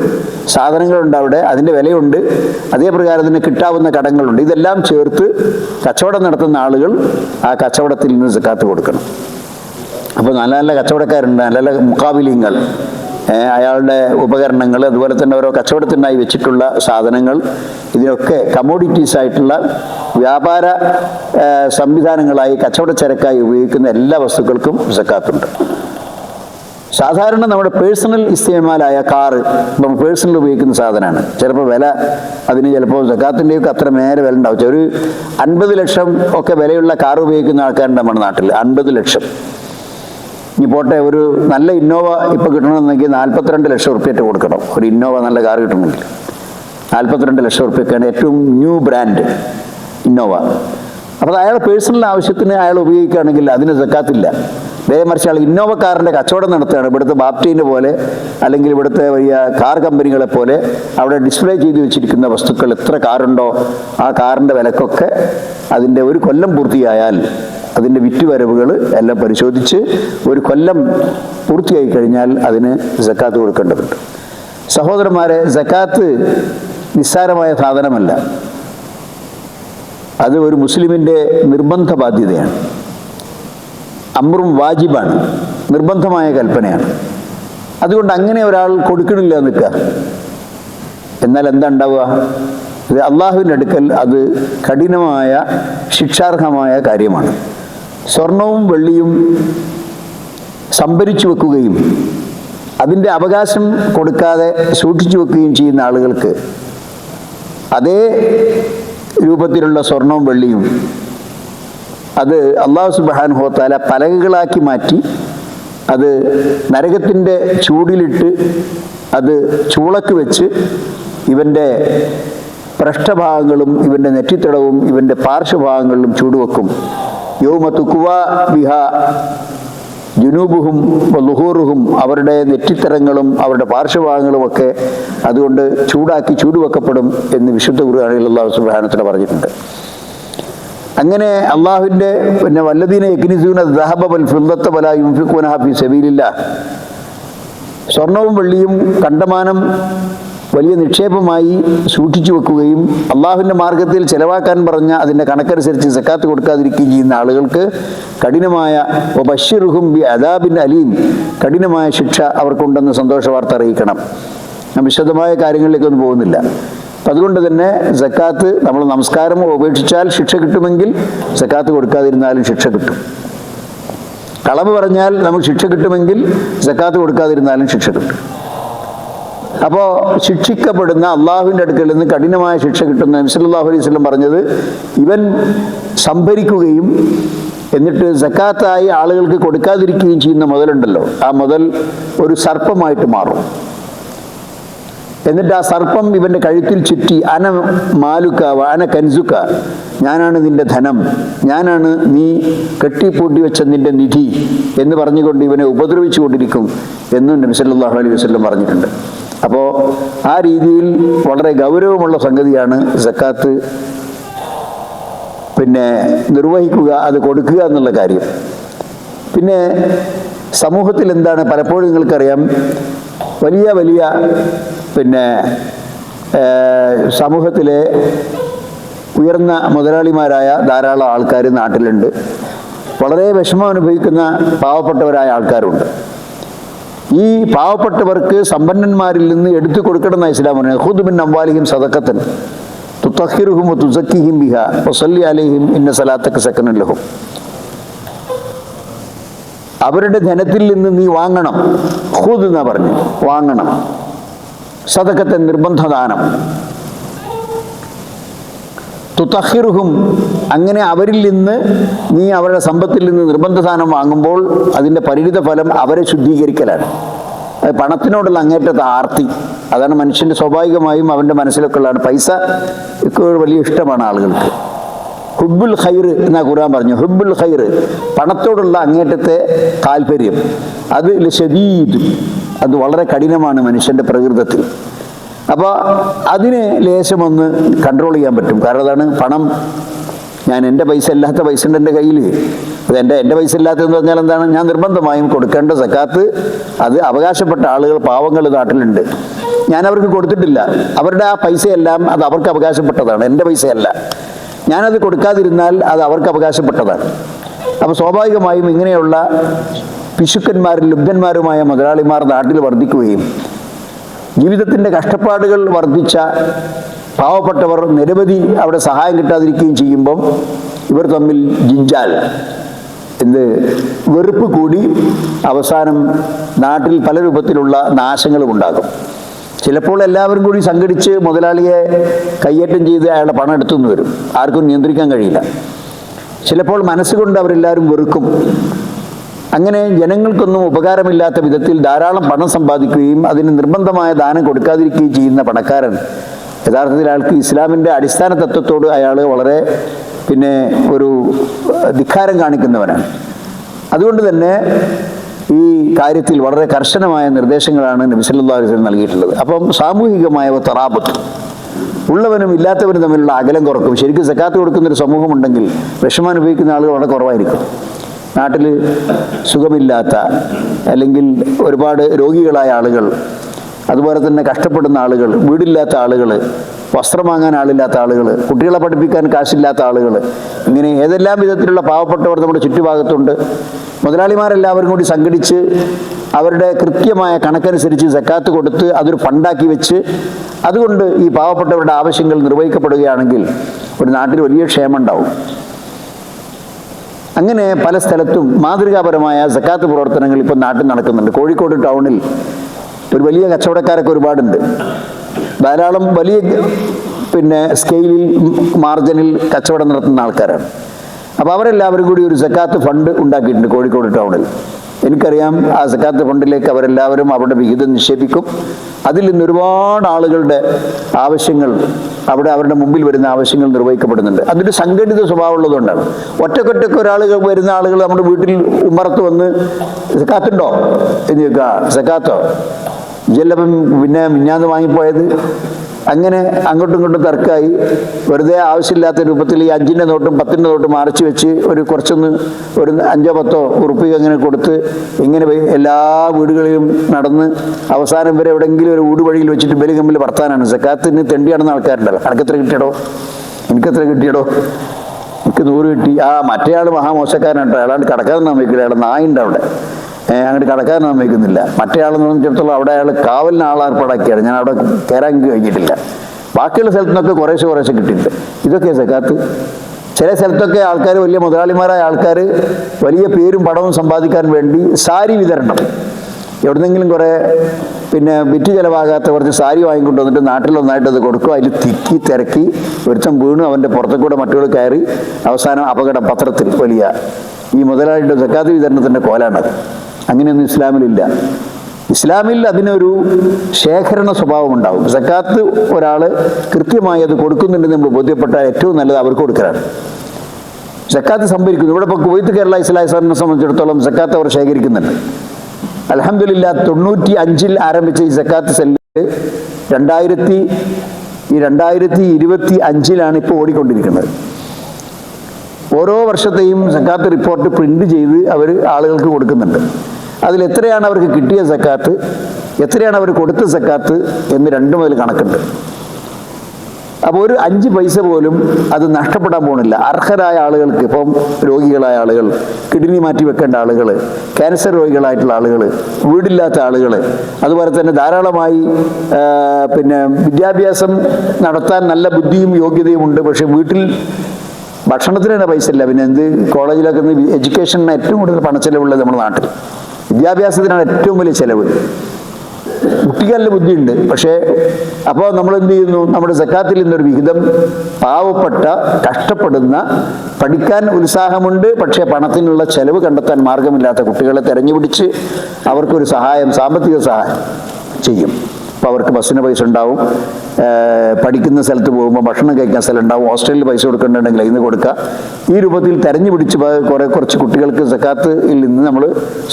സാധനങ്ങളുണ്ട് അവിടെ. അതിന്റെ വിലയുണ്ട്. അതേപ്രകാരം തന്നെ കിട്ടാവുന്ന കടങ്ങളുണ്ട്. ഇതെല്ലാം ചേർത്ത് കച്ചവടം നടത്തുന്ന ആളുകൾ ആ കച്ചവടത്തിൽ നിന്ന് കാത്തു കൊടുക്കണം. അപ്പോൾ നല്ല നല്ല കച്ചവടക്കാരുണ്ട്. നല്ല നല്ല മുക്കാബിലിങ്ങൾ. അയാളുടെ ഉപകരണങ്ങൾ അതുപോലെ തന്നെ ഓരോ കച്ചവടത്തിനായി വെച്ചിട്ടുള്ള സാധനങ്ങൾ ഇതിനൊക്കെ കമോഡിറ്റീസ് ആയിട്ടുള്ള വ്യാപാര സംവിധാനങ്ങളായി കച്ചവട ചരക്കായി ഉപയോഗിക്കുന്ന എല്ലാ വസ്തുക്കൾക്കും സക്കാത്തുണ്ട്. സാധാരണ നമ്മുടെ പേഴ്സണൽ ഇസ്തേമാലായ കാറ് നമ്മൾ പേഴ്സണൽ ഉപയോഗിക്കുന്ന സാധനമാണ്. ചിലപ്പോൾ വില അതിന് ചിലപ്പോൾ സക്കാത്തിന്റെയൊക്കെ അത്ര നേരെ വില ഉണ്ടാവും. ഒരു അൻപത് ലക്ഷം ഒക്കെ വിലയുള്ള കാർ ഉപയോഗിക്കുന്ന ആൾക്കാരുണ്ട് നമ്മുടെ നാട്ടിൽ. അൻപത് ലക്ഷം. ഇനി പോട്ടെ ഒരു നല്ല ഇന്നോവ ഇപ്പോൾ കിട്ടണമെന്നെങ്കിൽ നാൽപ്പത്തിരണ്ട് ലക്ഷം ഉറുപ്പ്യറ്റ് കൊടുക്കണം. ഒരു ഇന്നോവ നല്ല കാർ കിട്ടണമെങ്കിൽ. നാൽപ്പത്തിരണ്ട് ലക്ഷം ഉറുപ്പ്യൊക്കെയാണ് ഏറ്റവും ന്യൂ ബ്രാൻഡ് ഇന്നോവ. അപ്പോൾ അയാൾ പേഴ്സണൽ ആവശ്യത്തിന് അയാൾ ഉപയോഗിക്കുകയാണെങ്കിൽ അതിന് സക്കാത്തില്ല നേരെ മറിച്ച് അയാൾ ഇന്നോവ കാറിന്റെ കച്ചവടം നടത്തുകയാണ്. ഇവിടുത്തെ ബാപ്റ്റീന്റെ പോലെ അല്ലെങ്കിൽ ഇവിടുത്തെ വലിയ കാർ കമ്പനികളെ പോലെ അവിടെ ഡിസ്പ്ലേ ചെയ്ത് വെച്ചിരിക്കുന്ന വസ്തുക്കൾ എത്ര കാറുണ്ടോ ആ കാറിന്റെ വിലക്കൊക്കെ അതിന്റെ ഒരു കൊല്ലം പൂർത്തിയായാൽ അതിന്റെ വിറ്റുവരവുകൾ എല്ലാം പരിശോധിച്ച് ഒരു കൊല്ലം പൂർത്തിയായി കഴിഞ്ഞാൽ അതിന് ജക്കാത്ത് കൊടുക്കേണ്ടതുണ്ട്. സഹോദരന്മാരെ ജക്കാത്ത് നിസ്സാരമായ സാധനമല്ല. അത് ഒരു മുസ്ലിമിന്റെ നിർബന്ധ ബാധ്യതയാണ് അമ്രും വാജിബാണ് നിർബന്ധമായ കൽപ്പനയാണ്. അതുകൊണ്ട് അങ്ങനെ ഒരാൾ കൊടുക്കണില്ല നിൽക്കുക. എന്നാൽ എന്താ ഉണ്ടാവുക? അള്ളാഹുവിന്റെ അടുക്കൽ അത് കഠിനമായ ശിക്ഷാർഹമായ കാര്യമാണ്. സ്വർണവും വെള്ളിയും സംഭരിച്ചു വെക്കുകയും അതിന്റെ അവകാശം കൊടുക്കാതെ സൂക്ഷിച്ചു വെക്കുകയും ചെയ്യുന്ന ആളുകൾക്ക് അതേ രൂപത്തിലുള്ള സ്വർണവും വെള്ളിയും അത് അള്ളാഹു സുബാൻ ഹോത്താല പലകകളാക്കി മാറ്റി അത് നരകത്തിന്റെ ചൂടിലിട്ട് അത് ചൂളക്ക് വെച്ച് ഇവന്റെ പൃഷ്ഠഭാഗങ്ങളും ഇവന്റെ നെറ്റിത്തടവും ഇവന്റെ പാർശ്വഭാഗങ്ങളിലും ചൂടുവെക്കും. ബിഹ. ജുനൂബുഹും ലുഹൂറുഹും അവരുടെ നെറ്റിത്തരങ്ങളും അവരുടെ പാർശ്വഭാഗങ്ങളും ഒക്കെ അതുകൊണ്ട് ചൂടാക്കി ചൂടുവെക്കപ്പെടും എന്ന് വിശുദ്ധ ഖുർആനിൽ അള്ളാഹു സുബ്രഹാനത്തിന് പറഞ്ഞിട്ടുണ്ട്. അങ്ങനെ അള്ളാഹുവിന്റെ പിന്നെ വല്ലദീന യഗ്നിസൂന ദഹബൽ ബൽ ഫിദ്ദത്ത വലാ യുൻഫിഖൂനഹ ഫീ സബീലില്ലാഹ്. സ്വർണവും വെള്ളിയും കണ്ടമാനം വലിയ നിക്ഷേപമായി സൂക്ഷിച്ചു വെക്കുകയും അള്ളാഹുവിന്റെ മാർഗത്തിൽ ചെലവാക്കാൻ പറഞ്ഞ അതിന്റെ കണക്കനുസരിച്ച് സക്കാത്ത് കൊടുക്കാതിരിക്കുകയും ചെയ്യുന്ന ആളുകൾക്ക് കഠിനമായ ബഷിറുഹും ബി അദാബിൻ അലീം കഠിനമായ ശിക്ഷ അവർക്കുണ്ടെന്ന് സന്തോഷ വാർത്ത അറിയിക്കണം. ഞാൻ വിശദമായ കാര്യങ്ങളിലേക്കൊന്നും പോകുന്നില്ല. അപ്പം അതുകൊണ്ട് തന്നെ സക്കാത്ത് നമ്മൾ നമസ്കാരം ഉപേക്ഷിച്ചാൽ ശിക്ഷ കിട്ടുമെങ്കിൽ സക്കാത്ത് കൊടുക്കാതിരുന്നാലും ശിക്ഷ കിട്ടും. കളവ് പറഞ്ഞാൽ നമുക്ക് ശിക്ഷ കിട്ടുമെങ്കിൽ സക്കാത്ത് കൊടുക്കാതിരുന്നാലും ശിക്ഷ കിട്ടും. അപ്പോൾ ശിക്ഷിക്കപ്പെടുന്ന അള്ളാഹുവിന്റെ അടുക്കൽ നിന്ന് കഠിനമായ ശിക്ഷ കിട്ടുന്ന നബ്സല്ലാഹു അലൈഹി സ്വലം പറഞ്ഞത് ഇവൻ സംഭരിക്കുകയും എന്നിട്ട് സക്കാത്തായി ആളുകൾക്ക് കൊടുക്കാതിരിക്കുകയും ചെയ്യുന്ന മുതലുണ്ടല്ലോ. ആ മുതൽ ഒരു സർപ്പമായിട്ട് മാറും. എന്നിട്ട് ആ സർപ്പം ഇവന്റെ കഴുത്തിൽ ചുറ്റി അന മാലുക്ക അന കൻസുക്ക ഞാനാണ് നിന്റെ ധനം ഞാനാണ് നീ കെട്ടിപ്പൂട്ടി വെച്ച നിന്റെ നിധി എന്ന് പറഞ്ഞുകൊണ്ട് ഇവനെ ഉപദ്രവിച്ചു കൊണ്ടിരിക്കും എന്നും നബി സല്ലല്ലാഹു അലൈഹി വസല്ലം പറഞ്ഞിട്ടുണ്ട്. അപ്പോൾ ആ രീതിയിൽ വളരെ ഗൗരവമുള്ള സംഗതിയാണ് സക്കാത്ത് പിന്നെ നിർവഹിക്കുക അത് കൊടുക്കുക എന്നുള്ള കാര്യം. പിന്നെ സമൂഹത്തിൽ എന്താണ്? പലപ്പോഴും നിങ്ങൾക്കറിയാം വലിയ വലിയ പിന്നെ സമൂഹത്തിലെ ഉയർന്ന മുതലാളിമാരായ ധാരാളം ആൾക്കാർ നാട്ടിലുണ്ട്. വളരെ വിഷമം അനുഭവിക്കുന്ന പാവപ്പെട്ടവരായ ആൾക്കാരുണ്ട്. ഈ പാവപ്പെട്ടവർക്ക് സമ്പന്നന്മാരിൽ നിന്ന് എടുത്തു കൊടുക്കണമെന്ന ഇസ്ലാം പറഞ്ഞു ഹുദുബിൻ അംബാലിഹിം സദക്കത്തൻ തുത്തഹിറുഹും തുസക്കിഹിം ബിഹ. വസല്ലി അലൈഹിം ഇന്ന സലാത്തക്ക് ലഹും. അവരുടെ ധനത്തിൽ നിന്ന് നീ വാങ്ങണം. ഹുദ് എന്നാ പറഞ്ഞു വാങ്ങണം. സതക്കത്തെ നിർബന്ധദാനം. തുത്തഹിറുഹും അങ്ങനെ അവരിൽ നിന്ന് നീ അവരുടെ സമ്പത്തിൽ നിന്ന് നിർബന്ധ സാധനം വാങ്ങുമ്പോൾ അതിന്റെ പരിണിത ഫലം അവരെ ശുദ്ധീകരിക്കലാണ്. അത് പണത്തിനോടുള്ള അങ്ങേറ്റത്തെ ആർത്തി. അതാണ് മനുഷ്യന്റെ സ്വാഭാവികമായും അവന്റെ മനസ്സിലൊക്കെ ഉള്ളതാണ്. പൈസ ഒക്കെ വലിയ ഇഷ്ടമാണ് ആളുകൾക്ക്. ഹുബുൽ ഖൈർ എന്നാ ഖുർആൻ പറഞ്ഞു. ഹുബുൽ ഖൈർ പണത്തോടുള്ള അങ്ങേറ്റത്തെ താല്പര്യം. അത് ഷദീദ്. അത് വളരെ കഠിനമാണ് മനുഷ്യന്റെ പ്രകൃതത്തിൽ. അപ്പോൾ അതിനെ ലേശമൊന്ന് കൺട്രോൾ ചെയ്യാൻ പറ്റും. കാരണം അതാണ് പണം. ഞാൻ എന്റെ പൈസ ഇല്ലാത്ത പൈസ ഉണ്ട് എന്റെ കയ്യിൽ. അത് എന്റെ എന്റെ പൈസ ഇല്ലാത്തതെന്ന് പറഞ്ഞാൽ എന്താണ്? ഞാൻ നിർബന്ധമായും കൊടുക്കേണ്ട സക്കാത്ത് അത് അവകാശപ്പെട്ട ആളുകൾ പാവങ്ങൾ നാട്ടിലുണ്ട്. ഞാൻ അവർക്ക് കൊടുത്തിട്ടില്ല. അവരുടെ ആ പൈസയെല്ലാം അത് അവർക്ക് അവകാശപ്പെട്ടതാണ്. എന്റെ പൈസയല്ല. ഞാനത് കൊടുക്കാതിരുന്നാൽ അത് അവർക്ക് അവകാശപ്പെട്ടതാണ്. അപ്പോൾ സ്വാഭാവികമായും ഇങ്ങനെയുള്ള പിശുക്കന്മാരും ലുബ്ധന്മാരുമായ മുതലാളിമാർ നാട്ടിൽ വർദ്ധിക്കുകയും ജീവിതത്തിന്റെ കഷ്ടപ്പാടുകൾ വർദ്ധിച്ച പാവപ്പെട്ടവർ നിരവധി അവിടെ സഹായം കിട്ടാതിരിക്കുകയും ചെയ്യുമ്പം ഇവർ തമ്മിൽ ജിഞ്ചാൽ. എന്ത് വെറുപ്പ് കൂടി അവസാനം നാട്ടിൽ പല രൂപത്തിലുള്ള നാശങ്ങളും ഉണ്ടാകും. ചിലപ്പോൾ എല്ലാവരും കൂടി സംഘടിച്ച് മുതലാളിയെ കയ്യേറ്റം ചെയ്ത് അയാളുടെ പണം എടുത്തുനിന്ന് വരും. ആർക്കും നിയന്ത്രിക്കാൻ കഴിയില്ല. ചിലപ്പോൾ മനസ്സുകൊണ്ട് അവരെല്ലാവരും വെറുക്കും. അങ്ങനെ ജനങ്ങൾക്കൊന്നും ഉപകാരമില്ലാത്ത വിധത്തിൽ ധാരാളം പണം സമ്പാദിക്കുകയും അതിന് നിർബന്ധമായ ദാനം കൊടുക്കാതിരിക്കുകയും ചെയ്യുന്ന പണക്കാരൻ. യഥാർത്ഥത്തിൽ അയാൾക്ക് ഇസ്ലാമിന്റെ അടിസ്ഥാന തത്വത്തോട് അയാൾ വളരെ പിന്നെ ഒരു ധിക്കാരം കാണിക്കുന്നവനാണ്. അതുകൊണ്ട് തന്നെ ഈ കാര്യത്തിൽ വളരെ കർശനമായ നിർദ്ദേശങ്ങളാണ് നബിസല്ലാ അലൈഹി നൽകിയിട്ടുള്ളത്. അപ്പം സാമൂഹികമായ തറാപത്ത് ഉള്ളവനും ഇല്ലാത്തവനും തമ്മിലുള്ള അകലം കുറക്കും. ശരിക്കും സക്കാത്ത് കൊടുക്കുന്ന ഒരു സമൂഹമുണ്ടെങ്കിൽ വിഷമം അനുഭവിക്കുന്ന ആളുകൾ വളരെ കുറവായിരിക്കും. നാട്ടിൽ സുഖമില്ലാത്ത അല്ലെങ്കിൽ ഒരുപാട് രോഗികളായ ആളുകൾ അതുപോലെ തന്നെ കഷ്ടപ്പെടുന്ന ആളുകൾ വീടില്ലാത്ത ആളുകൾ വസ്ത്രം വാങ്ങാൻ ആളില്ലാത്ത ആളുകൾ കുട്ടികളെ പഠിപ്പിക്കാൻ കാശില്ലാത്ത ആളുകൾ ഇങ്ങനെ ഏതെല്ലാം വിധത്തിലുള്ള പാവപ്പെട്ടവർ നമ്മുടെ ചുറ്റുഭാഗത്തുണ്ട് മുതലാളിമാരെല്ലാവരും കൂടി സംഘടിച്ച് അവരുടെ കൃത്യമായ കണക്കനുസരിച്ച് സക്കാത്ത് കൊടുത്ത് അതൊരു ഫണ്ടാക്കി വെച്ച് അതുകൊണ്ട് ഈ പാവപ്പെട്ടവരുടെ ആവശ്യങ്ങൾ നിർവഹിക്കപ്പെടുകയാണെങ്കിൽ ഒരു നാട്ടിൽ വലിയ ക്ഷേമം ഉണ്ടാവും. അങ്ങനെ പല സ്ഥലത്തും മാതൃകാപരമായ സക്കാത്ത് പ്രവർത്തനങ്ങൾ ഇപ്പം നാട്ടിൽ നടക്കുന്നുണ്ട്. കോഴിക്കോട് ടൗണിൽ ഒരു വലിയ കച്ചവടക്കാരൊക്കെ ഒരുപാടുണ്ട്. ധാരാളം വലിയ പിന്നെ സ്കെയിലിൽ മാർജിനിൽ കച്ചവടം നടത്തുന്ന ആൾക്കാരാണ്. അപ്പോൾ അവരെല്ലാവരും കൂടി ഒരു സക്കാത്ത് ഫണ്ട് ഉണ്ടാക്കിയിട്ടുണ്ട് കോഴിക്കോട് ടൗണിൽ. എനിക്കറിയാം ആ സക്കാത്ത് ഫണ്ടിലേക്ക് അവരെല്ലാവരും അവരുടെ വിഹിതം നിക്ഷേപിക്കും. അതിൽ നിന്ന് ഒരുപാട് ആളുകളുടെ ആവശ്യങ്ങൾ അവിടെ അവരുടെ മുമ്പിൽ വരുന്ന ആവശ്യങ്ങൾ നിർവഹിക്കപ്പെടുന്നുണ്ട്. അതൊരു സംഘടിത സ്വഭാവമുള്ളതുകൊണ്ടാണ്. ഒറ്റക്കൊറ്റക്ക് ഒരാളുകൾ വരുന്ന ആളുകൾ നമ്മുടെ വീട്ടിൽ ഉമ്മറത്ത് വന്ന് സക്കാത്തുണ്ടോ? എന്ന് ചോദിക്കുക സക്കാത്തോ? ഇതെല്ലാം പിന്നെ മിന്നാന്ന് വാങ്ങിപ്പോയത്? അങ്ങനെ അങ്ങോട്ടും ഇങ്ങോട്ടും തർക്കമായി വെറുതെ ആവശ്യമില്ലാത്ത രൂപത്തിൽ ഈ അഞ്ചിന്റെ നോട്ടും പത്തിന്റെ നോട്ടും മറച്ചു വെച്ച് ഒരു കുറച്ചൊന്ന് ഒരു അഞ്ചോ പത്തോ ഉറുപ്പിക അങ്ങനെ കൊടുത്ത് ഇങ്ങനെ എല്ലാ വീടുകളിലും നടന്ന് അവസാനം വരെ എവിടെയെങ്കിലും ഒരു ഊട് വഴിയിൽ വെച്ചിട്ട് ബലി കമ്മിൽ വർത്താനാണ്. സക്കാത്തിന് തെണ്ടിയാണെന്ന് ആൾക്കാരുണ്ടല്ലോ. അനക്കെത്ര കിട്ടിയടോ? എനിക്കെത്ര കിട്ടിയടോ? എനിക്ക് നൂറ് കിട്ടി. ആ മറ്റേ ആൾ മഹാമോശക്കാരനാണ് കേട്ടോ. അയാളാണ്ട് കടക്കാതെ സമ്മതിക്കില്ല അയാൾ നായുണ്ട് അവിടെ. അങ്ങോട്ട് കടക്കാരൻ സമ്മതിക്കുന്നില്ല മറ്റേ ആളെന്ന് പറഞ്ഞിടത്തോളം അവിടെ അയാൾ കാവലിന് ആളേർപ്പാടാക്കിയാണ്. ഞാൻ അവിടെ കയറാൻ കഴിഞ്ഞിട്ടില്ല. ബാക്കിയുള്ള സ്ഥലത്തു നിന്നൊക്കെ കുറേശ്ശെ കുറേശ്ശെ കിട്ടിയിട്ടുണ്ട്. ഇതൊക്കെ സക്കാത്ത് ചില സ്ഥലത്തൊക്കെ ആൾക്കാർ വലിയ മുതലാളിമാരായ ആൾക്കാർ വലിയ പേരും പടവും സമ്പാദിക്കാൻ വേണ്ടി സാരി വിതരണം. എവിടുന്നെങ്കിലും കുറേ പിന്നെ വിറ്റ് ചിലവാകാത്ത കുറച്ച് സാരി വാങ്ങിക്കൊണ്ട് വന്നിട്ട് നാട്ടിലൊന്നായിട്ട് അത് കൊടുക്കും. അതിൽ തിക്കി തിരക്കി ഒരുത്തം വീണു അവന്റെ പുറത്തുകൂടെ മറ്റുകൾ കയറി അവസാനം അപകടം. പത്രത്തിൽ വലിയ ഈ മുതലാളിയുടെ സക്കാത്ത് വിതരണത്തിന്റെ കോലാണത്. അങ്ങനെയൊന്നും ഇസ്ലാമിലില്ല. ഇസ്ലാമിൽ അതിനൊരു ശേഖരണ സ്വഭാവം ഉണ്ടാവും സക്കാത്ത് ഒരാൾ കൃത്യമായി അത് കൊടുക്കുന്നുണ്ടെന്ന് നമ്മൾ ബോധ്യപ്പെട്ടാൽ ഏറ്റവും നല്ലത് അവർക്ക് കൊടുക്കലാണ്. സക്കാത്ത് സംഭരിക്കുന്നു. ഇവിടെ ഇപ്പോൾ കുവൈത്ത് കേരള ഇസ്ലാഹി സാറിനെ സംബന്ധിച്ചിടത്തോളം സക്കാത്ത് അവർ ശേഖരിക്കുന്നുണ്ട്. അലഹമില്ല തൊണ്ണൂറ്റി അഞ്ചിൽ ആരംഭിച്ച ഈ സക്കാത്ത് സെല്ല് രണ്ടായിരത്തി ഈ രണ്ടായിരത്തി ഇരുപത്തി അഞ്ചിലാണ് ഇപ്പോൾ ഓടിക്കൊണ്ടിരിക്കുന്നത്. ഓരോ വർഷത്തെയും സക്കാത്ത് റിപ്പോർട്ട് പ്രിന്റ് ചെയ്ത് അവർ ആളുകൾക്ക് കൊടുക്കുന്നുണ്ട്. അതിൽ എത്രയാണ് അവർക്ക് കിട്ടിയ സക്കാത്ത് എത്രയാണ് അവർ കൊടുത്ത സക്കാത്ത് എന്ന് രണ്ടും മുതൽ കണക്കുണ്ട്. അപ്പോൾ ഒരു അഞ്ച് പൈസ പോലും അത് നഷ്ടപ്പെടാൻ പോകുന്നില്ല. അർഹരായ ആളുകൾക്ക് ഇപ്പം രോഗികളായ ആളുകൾ കിഡ്നി മാറ്റി വെക്കേണ്ട ആളുകൾ ക്യാൻസർ രോഗികളായിട്ടുള്ള ആളുകൾ വീടില്ലാത്ത ആളുകൾ അതുപോലെ തന്നെ ധാരാളമായി പിന്നെ വിദ്യാഭ്യാസം നടത്താൻ നല്ല ബുദ്ധിയും യോഗ്യതയും ഉണ്ട്. പക്ഷേ വീട്ടിൽ ഭക്ഷണത്തിന് തന്നെ പൈസ ഇല്ല. പിന്നെ എന്ത്? കോളേജിലൊക്കെ എഡ്യൂക്കേഷന് ഏറ്റവും കൂടുതൽ പണച്ചെലവുള്ളത് നമ്മുടെ നാട്ടിൽ. വിദ്യാഭ്യാസത്തിനാണ് ഏറ്റവും വലിയ ചെലവ്. കുട്ടികളിൽ ബുദ്ധിയുണ്ട്. പക്ഷേ അപ്പോൾ നമ്മൾ എന്ത് ചെയ്യുന്നു? നമ്മുടെ സക്കാത്തിൽ നിന്നൊരു വിഹിതം പാവപ്പെട്ട കഷ്ടപ്പെടുന്ന പഠിക്കാൻ ഉത്സാഹമുണ്ട് പക്ഷേ പണത്തിനുള്ള ചെലവ് കണ്ടെത്താൻ മാർഗമില്ലാത്ത കുട്ടികളെ തെരഞ്ഞുപിടിച്ച് അവർക്കൊരു സഹായം സാമ്പത്തിക സഹായം ചെയ്യും. അപ്പോൾ അവർക്ക് ബസ്സിന് പൈസ ഉണ്ടാവും. പഠിക്കുന്ന സ്ഥലത്ത് പോകുമ്പോൾ ഭക്ഷണം കഴിക്കാൻ സ്ഥലം ഉണ്ടാവും. ഹോസ്റ്റലിൽ പൈസ കൊടുക്കേണ്ടതുണ്ടെങ്കിൽ അതിന് കൊടുക്കുക ഈ രൂപത്തിൽ തെരഞ്ഞു പിടിച്ച് കുറേ കുറച്ച് കുട്ടികൾക്ക് സക്കാത്തിൽ നിന്ന് നമ്മൾ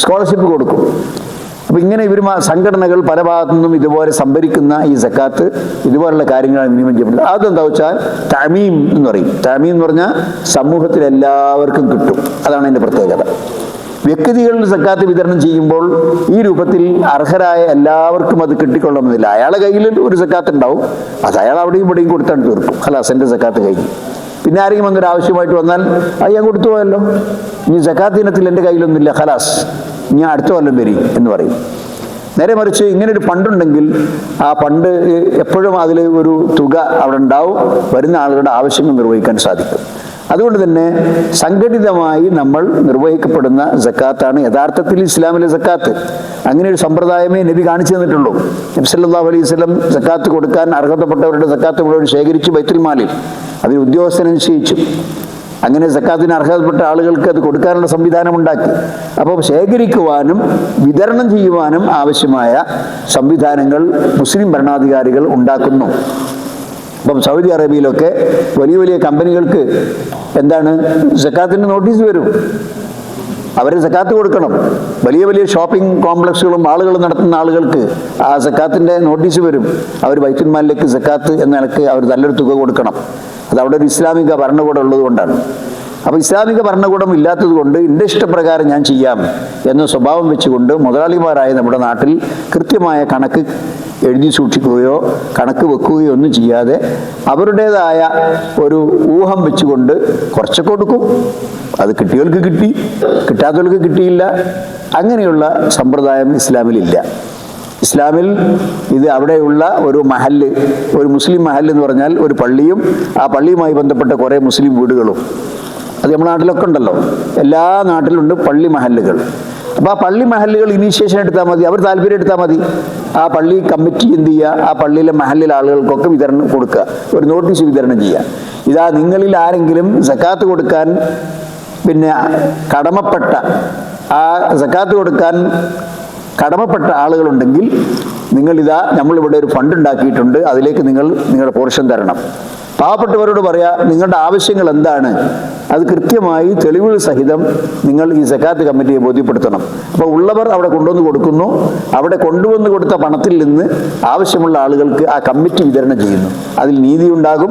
സ്കോളർഷിപ്പ് കൊടുക്കും. അപ്പോൾ ഇങ്ങനെ ഇവർ സംഘടനകൾ പല ഭാഗത്തു നിന്നും ഇതുപോലെ സംഭരിക്കുന്ന ഈ സക്കാത്ത് ഇതുപോലുള്ള കാര്യങ്ങളാണ് മിനിമം ചെയ്യപ്പെടുന്നത് അതെന്താ വെച്ചാൽ തമീം എന്ന് പറയും. തമീം എന്ന് പറഞ്ഞാൽ സമൂഹത്തിൽ എല്ലാവർക്കും കിട്ടും. അതാണ് അതിന്റെ പ്രത്യേകത. വ്യക്തികളിൽ സക്കാത്ത് വിതരണം ചെയ്യുമ്പോൾ ഈ രൂപത്തിൽ അർഹരായ എല്ലാവർക്കും അത് കിട്ടിക്കൊള്ളണമെന്നില്ല. അയാളെ കയ്യിൽ ഒരു സക്കാത്ത് ഉണ്ടാവും. അത് അയാൾ അവിടെയും ഇവിടെയും കൊടുത്താണ് തീർക്കും. അല്ല സക്കാത്ത് കഴിഞ്ഞു. പിന്നെ ആരെങ്കിലും അങ്ങനെ ആവശ്യമായിട്ട് വന്നാൽ അത് ഞാൻ കൊടുത്തു പോയല്ലോ. ഇനി സക്കാത്ത് ഇനത്തിൽ എന്റെ കയ്യിലൊന്നുമില്ല. ഹലാസ് ഞാൻ അടുത്ത കൊല്ലം വരി എന്ന് പറയും. നേരെ മറിച്ച് ഇങ്ങനെ ഒരു ഫണ്ടുണ്ടെങ്കിൽ ആ പണ്ട് എപ്പോഴും അതിൽ ഒരു തുക അവിടെ ഉണ്ടാവും. വരുന്ന ആളുകളുടെ ആവശ്യങ്ങൾ നിർവഹിക്കാൻ സാധിക്കും. അതുകൊണ്ട് തന്നെ സംഘടിതമായി നമ്മൾ നിർവഹിക്കപ്പെടുന്ന സക്കാത്താണ്. യഥാർത്ഥത്തിൽ ഇസ്ലാമിലെ സക്കാത്ത്. അങ്ങനെ ഒരു സമ്പ്രദായമേ നബി കാണിച്ചു തന്നിട്ടുള്ളൂ. നബി സല്ലല്ലാഹു അലൈഹി വസല്ലം സക്കാത്ത് കൊടുക്കാൻ അർഹതപ്പെട്ടവരുടെ സക്കാത്ത് മുഴുവൻ ശേഖരിച്ച് ബൈത്തുൽ മാലിൽ. അതിന് നിശ്ചയിച്ചു. അങ്ങനെ സക്കാത്തിന് അർഹതപ്പെട്ട ആളുകൾക്ക് അത് കൊടുക്കാനുള്ള സംവിധാനം ഉണ്ടാക്കി. അപ്പോൾ ശേഖരിക്കുവാനും വിതരണം ചെയ്യുവാനും ആവശ്യമായ സംവിധാനങ്ങൾ മുസ്ലിം ഭരണാധികാരികൾ ഉണ്ടാക്കുന്നു. ഇപ്പം സൗദി അറേബ്യയിലൊക്കെ വലിയ വലിയ കമ്പനികൾക്ക് എന്താണ് സക്കാത്തിന്റെ നോട്ടീസ് വരും. അവർ സക്കാത്ത് കൊടുക്കണം. വലിയ വലിയ ഷോപ്പിംഗ് കോംപ്ലക്സുകളും ആളുകളും നടത്തുന്ന ആളുകൾക്ക് ആ സക്കാത്തിന്റെ നോട്ടീസ് വരും. അവർ ബൈത്തുൽമാലിലേക്ക് സക്കാത്ത് എന്ന നിലയ്ക്ക് അവർ നല്ലൊരു തുക കൊടുക്കണം. അത് അവിടെ ഒരു ഇസ്ലാമിക ഭരണകൂടം ഉള്ളതുകൊണ്ടാണ് അപ്പോൾ ഇസ്ലാമിക ഭരണകൂടം ഇല്ലാത്തത് കൊണ്ട് എന്റെ ഇഷ്ടപ്രകാരം ഞാൻ ചെയ്യാം എന്ന സ്വഭാവം വെച്ചുകൊണ്ട് മുതലാളിമാരായ നമ്മുടെ നാട്ടിൽ കൃത്യമായ കണക്ക് എഴുതി സൂക്ഷിക്കുകയോ കണക്ക് വെക്കുകയോ ഒന്നും ചെയ്യാതെ അവരുടേതായ ഒരു ഊഹം വെച്ചുകൊണ്ട് കുറച്ചൊക്കെ കൊടുക്കും. അത് കിട്ടിയവർക്ക് കിട്ടി കിട്ടാത്തവർക്ക് കിട്ടിയില്ല. അങ്ങനെയുള്ള സമ്പ്രദായം ഇസ്ലാമിലില്ല. ഇസ്ലാമിൽ ഇത് അവിടെയുള്ള ഒരു മഹല്ല് ഒരു മുസ്ലിം മഹല്ല് എന്ന് പറഞ്ഞാൽ ഒരു പള്ളിയും ആ പള്ളിയുമായി ബന്ധപ്പെട്ട കുറേ മുസ്ലിം വീടുകളും. അത് നമ്മുടെ നാട്ടിലൊക്കെ ഉണ്ടല്ലോ. എല്ലാ നാട്ടിലുണ്ട് പള്ളി മഹല്ലുകൾ. അപ്പോൾ ആ പള്ളി മഹല്ലുകൾ ഇനീഷ്യേഷൻ എടുത്താൽ മതി അവർ താല്പര്യം എടുത്താൽ മതി. ആ പള്ളി കമ്മിറ്റി എന്ത് ചെയ്യുക? ആ പള്ളിയിലെ മഹല്ലിലെ ആളുകൾക്കൊക്കെ വിതരണം കൊടുക്കുക. ഒരു നോട്ടീസ് വിതരണം ചെയ്യുക. ഇതാ നിങ്ങളിൽ ആരെങ്കിലും സക്കാത്ത് കൊടുക്കാൻ പിന്നെ കടമപ്പെട്ട ആ സക്കാത്ത് കൊടുക്കാൻ കടമപ്പെട്ട ആളുകളുണ്ടെങ്കിൽ നിങ്ങളിതാ നമ്മളിവിടെ ഒരു ഫണ്ട് ഉണ്ടാക്കിയിട്ടുണ്ട്. അതിലേക്ക് നിങ്ങൾ നിങ്ങളുടെ പോർഷൻ തരണം. പാവപ്പെട്ടവരോട് പറയാ നിങ്ങളുടെ ആവശ്യങ്ങൾ എന്താണ്? അത് കൃത്യമായി തെളിവുകൾ സഹിതം നിങ്ങൾ ഈ സക്കാത്ത് കമ്മിറ്റിയെ ബോധ്യപ്പെടുത്തണം. അപ്പോൾ ഉള്ളവർ അവിടെ കൊണ്ടുവന്ന് കൊടുക്കുന്നു. അവിടെ കൊണ്ടുവന്ന് കൊടുത്ത പണത്തിൽ നിന്ന് ആവശ്യമുള്ള ആളുകൾക്ക് ആ കമ്മിറ്റി വിതരണം ചെയ്യുന്നു. അതിൽ നീതി ഉണ്ടാകും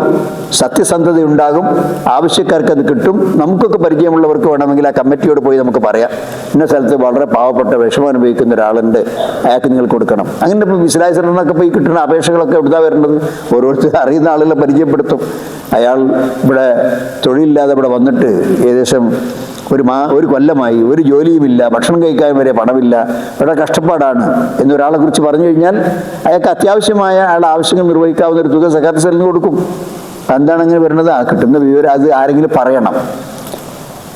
സത്യസന്ധത ഉണ്ടാകും ആവശ്യക്കാർക്ക് അത് കിട്ടും. നമുക്കൊക്കെ പരിചയമുള്ളവർക്ക് വേണമെങ്കിൽ ആ കമ്മിറ്റിയോട് പോയി നമുക്ക് പറയാം. ഇന്ന സ്ഥലത്ത് വളരെ പാവപ്പെട്ട വിഷമം അനുഭവിക്കുന്ന ഒരാളുണ്ട്. അയാൾക്ക് നിങ്ങൾ കൊടുക്കണം. അങ്ങനെ ഇപ്പോൾ വിശ്വാസത്തിനൊക്കെ പോയി കിട്ടുന്ന അപേക്ഷകളൊക്കെ എവിടുന്നാ വരേണ്ടത്? ഓരോരുത്തർ അറിയുന്ന ആളുകളെ പരിചയപ്പെടുത്തും. അയാൾ ഇവിടെ തൊഴിലില്ലാതെ ഇവിടെ വന്നിട്ട് ഏകദേശം ഒരു മാ ഒരു കൊല്ലമായി ഒരു ജോലിയുമില്ല ഭക്ഷണം കഴിക്കാൻ വരെ പണമില്ല ഇവിടെ കഷ്ടപ്പാടാണ് എന്നൊരാളെ കുറിച്ച് പറഞ്ഞു കഴിഞ്ഞാൽ അയാൾക്ക് അത്യാവശ്യമായ അയാളുടെ ആവശ്യങ്ങൾ നിർവഹിക്കാവുന്ന ഒരു തുക സക്കാത്ത് സ്ഥലത്ത് കൊടുക്കും. എന്താണ് അങ്ങനെ വരുന്നത്? ആ കിട്ടുന്ന വിവരം അത് ആരെങ്കിലും പറയണം.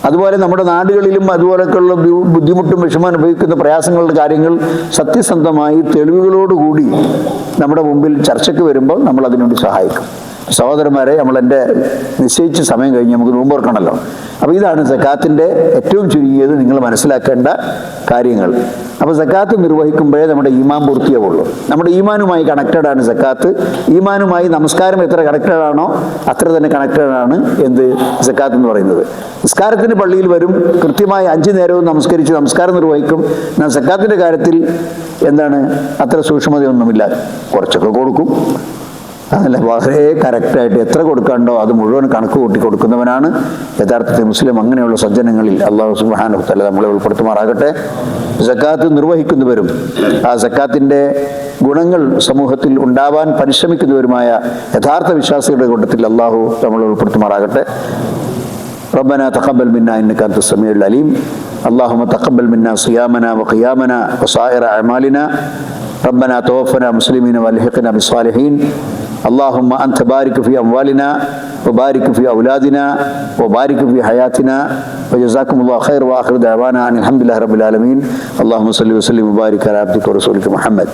അതുപോലെ നമ്മുടെ നാടുകളിലും അതുപോലൊക്കെയുള്ള ബുദ്ധിമുട്ടും വിഷമം അനുഭവിക്കുന്ന പ്രയാസങ്ങളുടെ കാര്യങ്ങൾ സത്യസന്ധമായി തെളിവുകളോടുകൂടി നമ്മുടെ മുമ്പിൽ ചർച്ചയ്ക്ക് വരുമ്പോൾ നമ്മൾ അതിനുവേണ്ടി സഹായിക്കും. സഹോദരന്മാരെ നമ്മൾ എന്റെ നിശ്ചയിച്ച സമയം കഴിഞ്ഞ് നമുക്ക് നോമ്പോർക്കണമല്ലോ അപ്പോൾ ഇതാണ് സക്കാത്തിന്റെ ഏറ്റവും ചുരുങ്ങിയത് നിങ്ങൾ മനസ്സിലാക്കേണ്ട കാര്യങ്ങൾ. അപ്പോൾ സക്കാത്ത് നിർവഹിക്കുമ്പോഴേ നമ്മുടെ ഈമാൻ പൂർത്തിയാവുള്ളൂ. നമ്മുടെ ഈമാനുമായി കണക്റ്റഡ് ആണ് സക്കാത്ത്. ഈമാനുമായി നമസ്കാരം എത്ര കണക്റ്റഡ് ആണോ അത്ര തന്നെ കണക്റ്റഡ് ആണ് എന്ത് സക്കാത്ത് എന്ന് പറയുന്നത്. നിസ്കാരത്തിന് പള്ളിയിൽ വരും കൃത്യമായി അഞ്ച് നേരവും നമസ്കരിച്ച് നമസ്കാരം നിർവഹിക്കും. എന്നാൽ സക്കാത്തിന്റെ കാര്യത്തിൽ എന്താണ്? അത്ര സൂക്ഷ്മതയൊന്നുമില്ല. കുറച്ചൊക്കെ കൊടുക്കും. അതല്ല വളരെ കറക്റ്റായിട്ട് എത്ര കൊടുക്കാണ്ടോ അത് മുഴുവൻ കണക്ക് കൂട്ടി കൊടുക്കുന്നവനാണ് യഥാർത്ഥത്തിൽ മുസ്ലിം അങ്ങനെയുള്ള സജ്ജനങ്ങളിൽ അള്ളാഹു സുബാനുത്തല നമ്മളെ ഉൾപ്പെടുത്തുമാറാകട്ടെ സക്കാത്ത് നിർവഹിക്കുന്നവരും ആ സക്കാത്തിൻ്റെ ഗുണങ്ങൾ സമൂഹത്തിൽ ഉണ്ടാവാൻ പരിശ്രമിക്കുന്നവരുമായ യഥാർത്ഥ വിശ്വാസികളുടെ കൂട്ടത്തിൽ അള്ളാഹു നമ്മളെ ഉൾപ്പെടുത്തുമാറാകട്ടെ ربنا تقبل منا انك انت السميع العليم اللهم تقبل منا صيامنا وقيامنا وسائر اعمالنا ربنا توفنا مسلمين والحقنا بالصالحين اللهم أنت بارك في أموالنا وبارك في أولادنا وبارك في حياتنا وجزاكم الله خير وآخر دعوانا أن الحمد لله رب العالمين. اللهم صل وسلم وبارك على عبدك ورسولك محمد.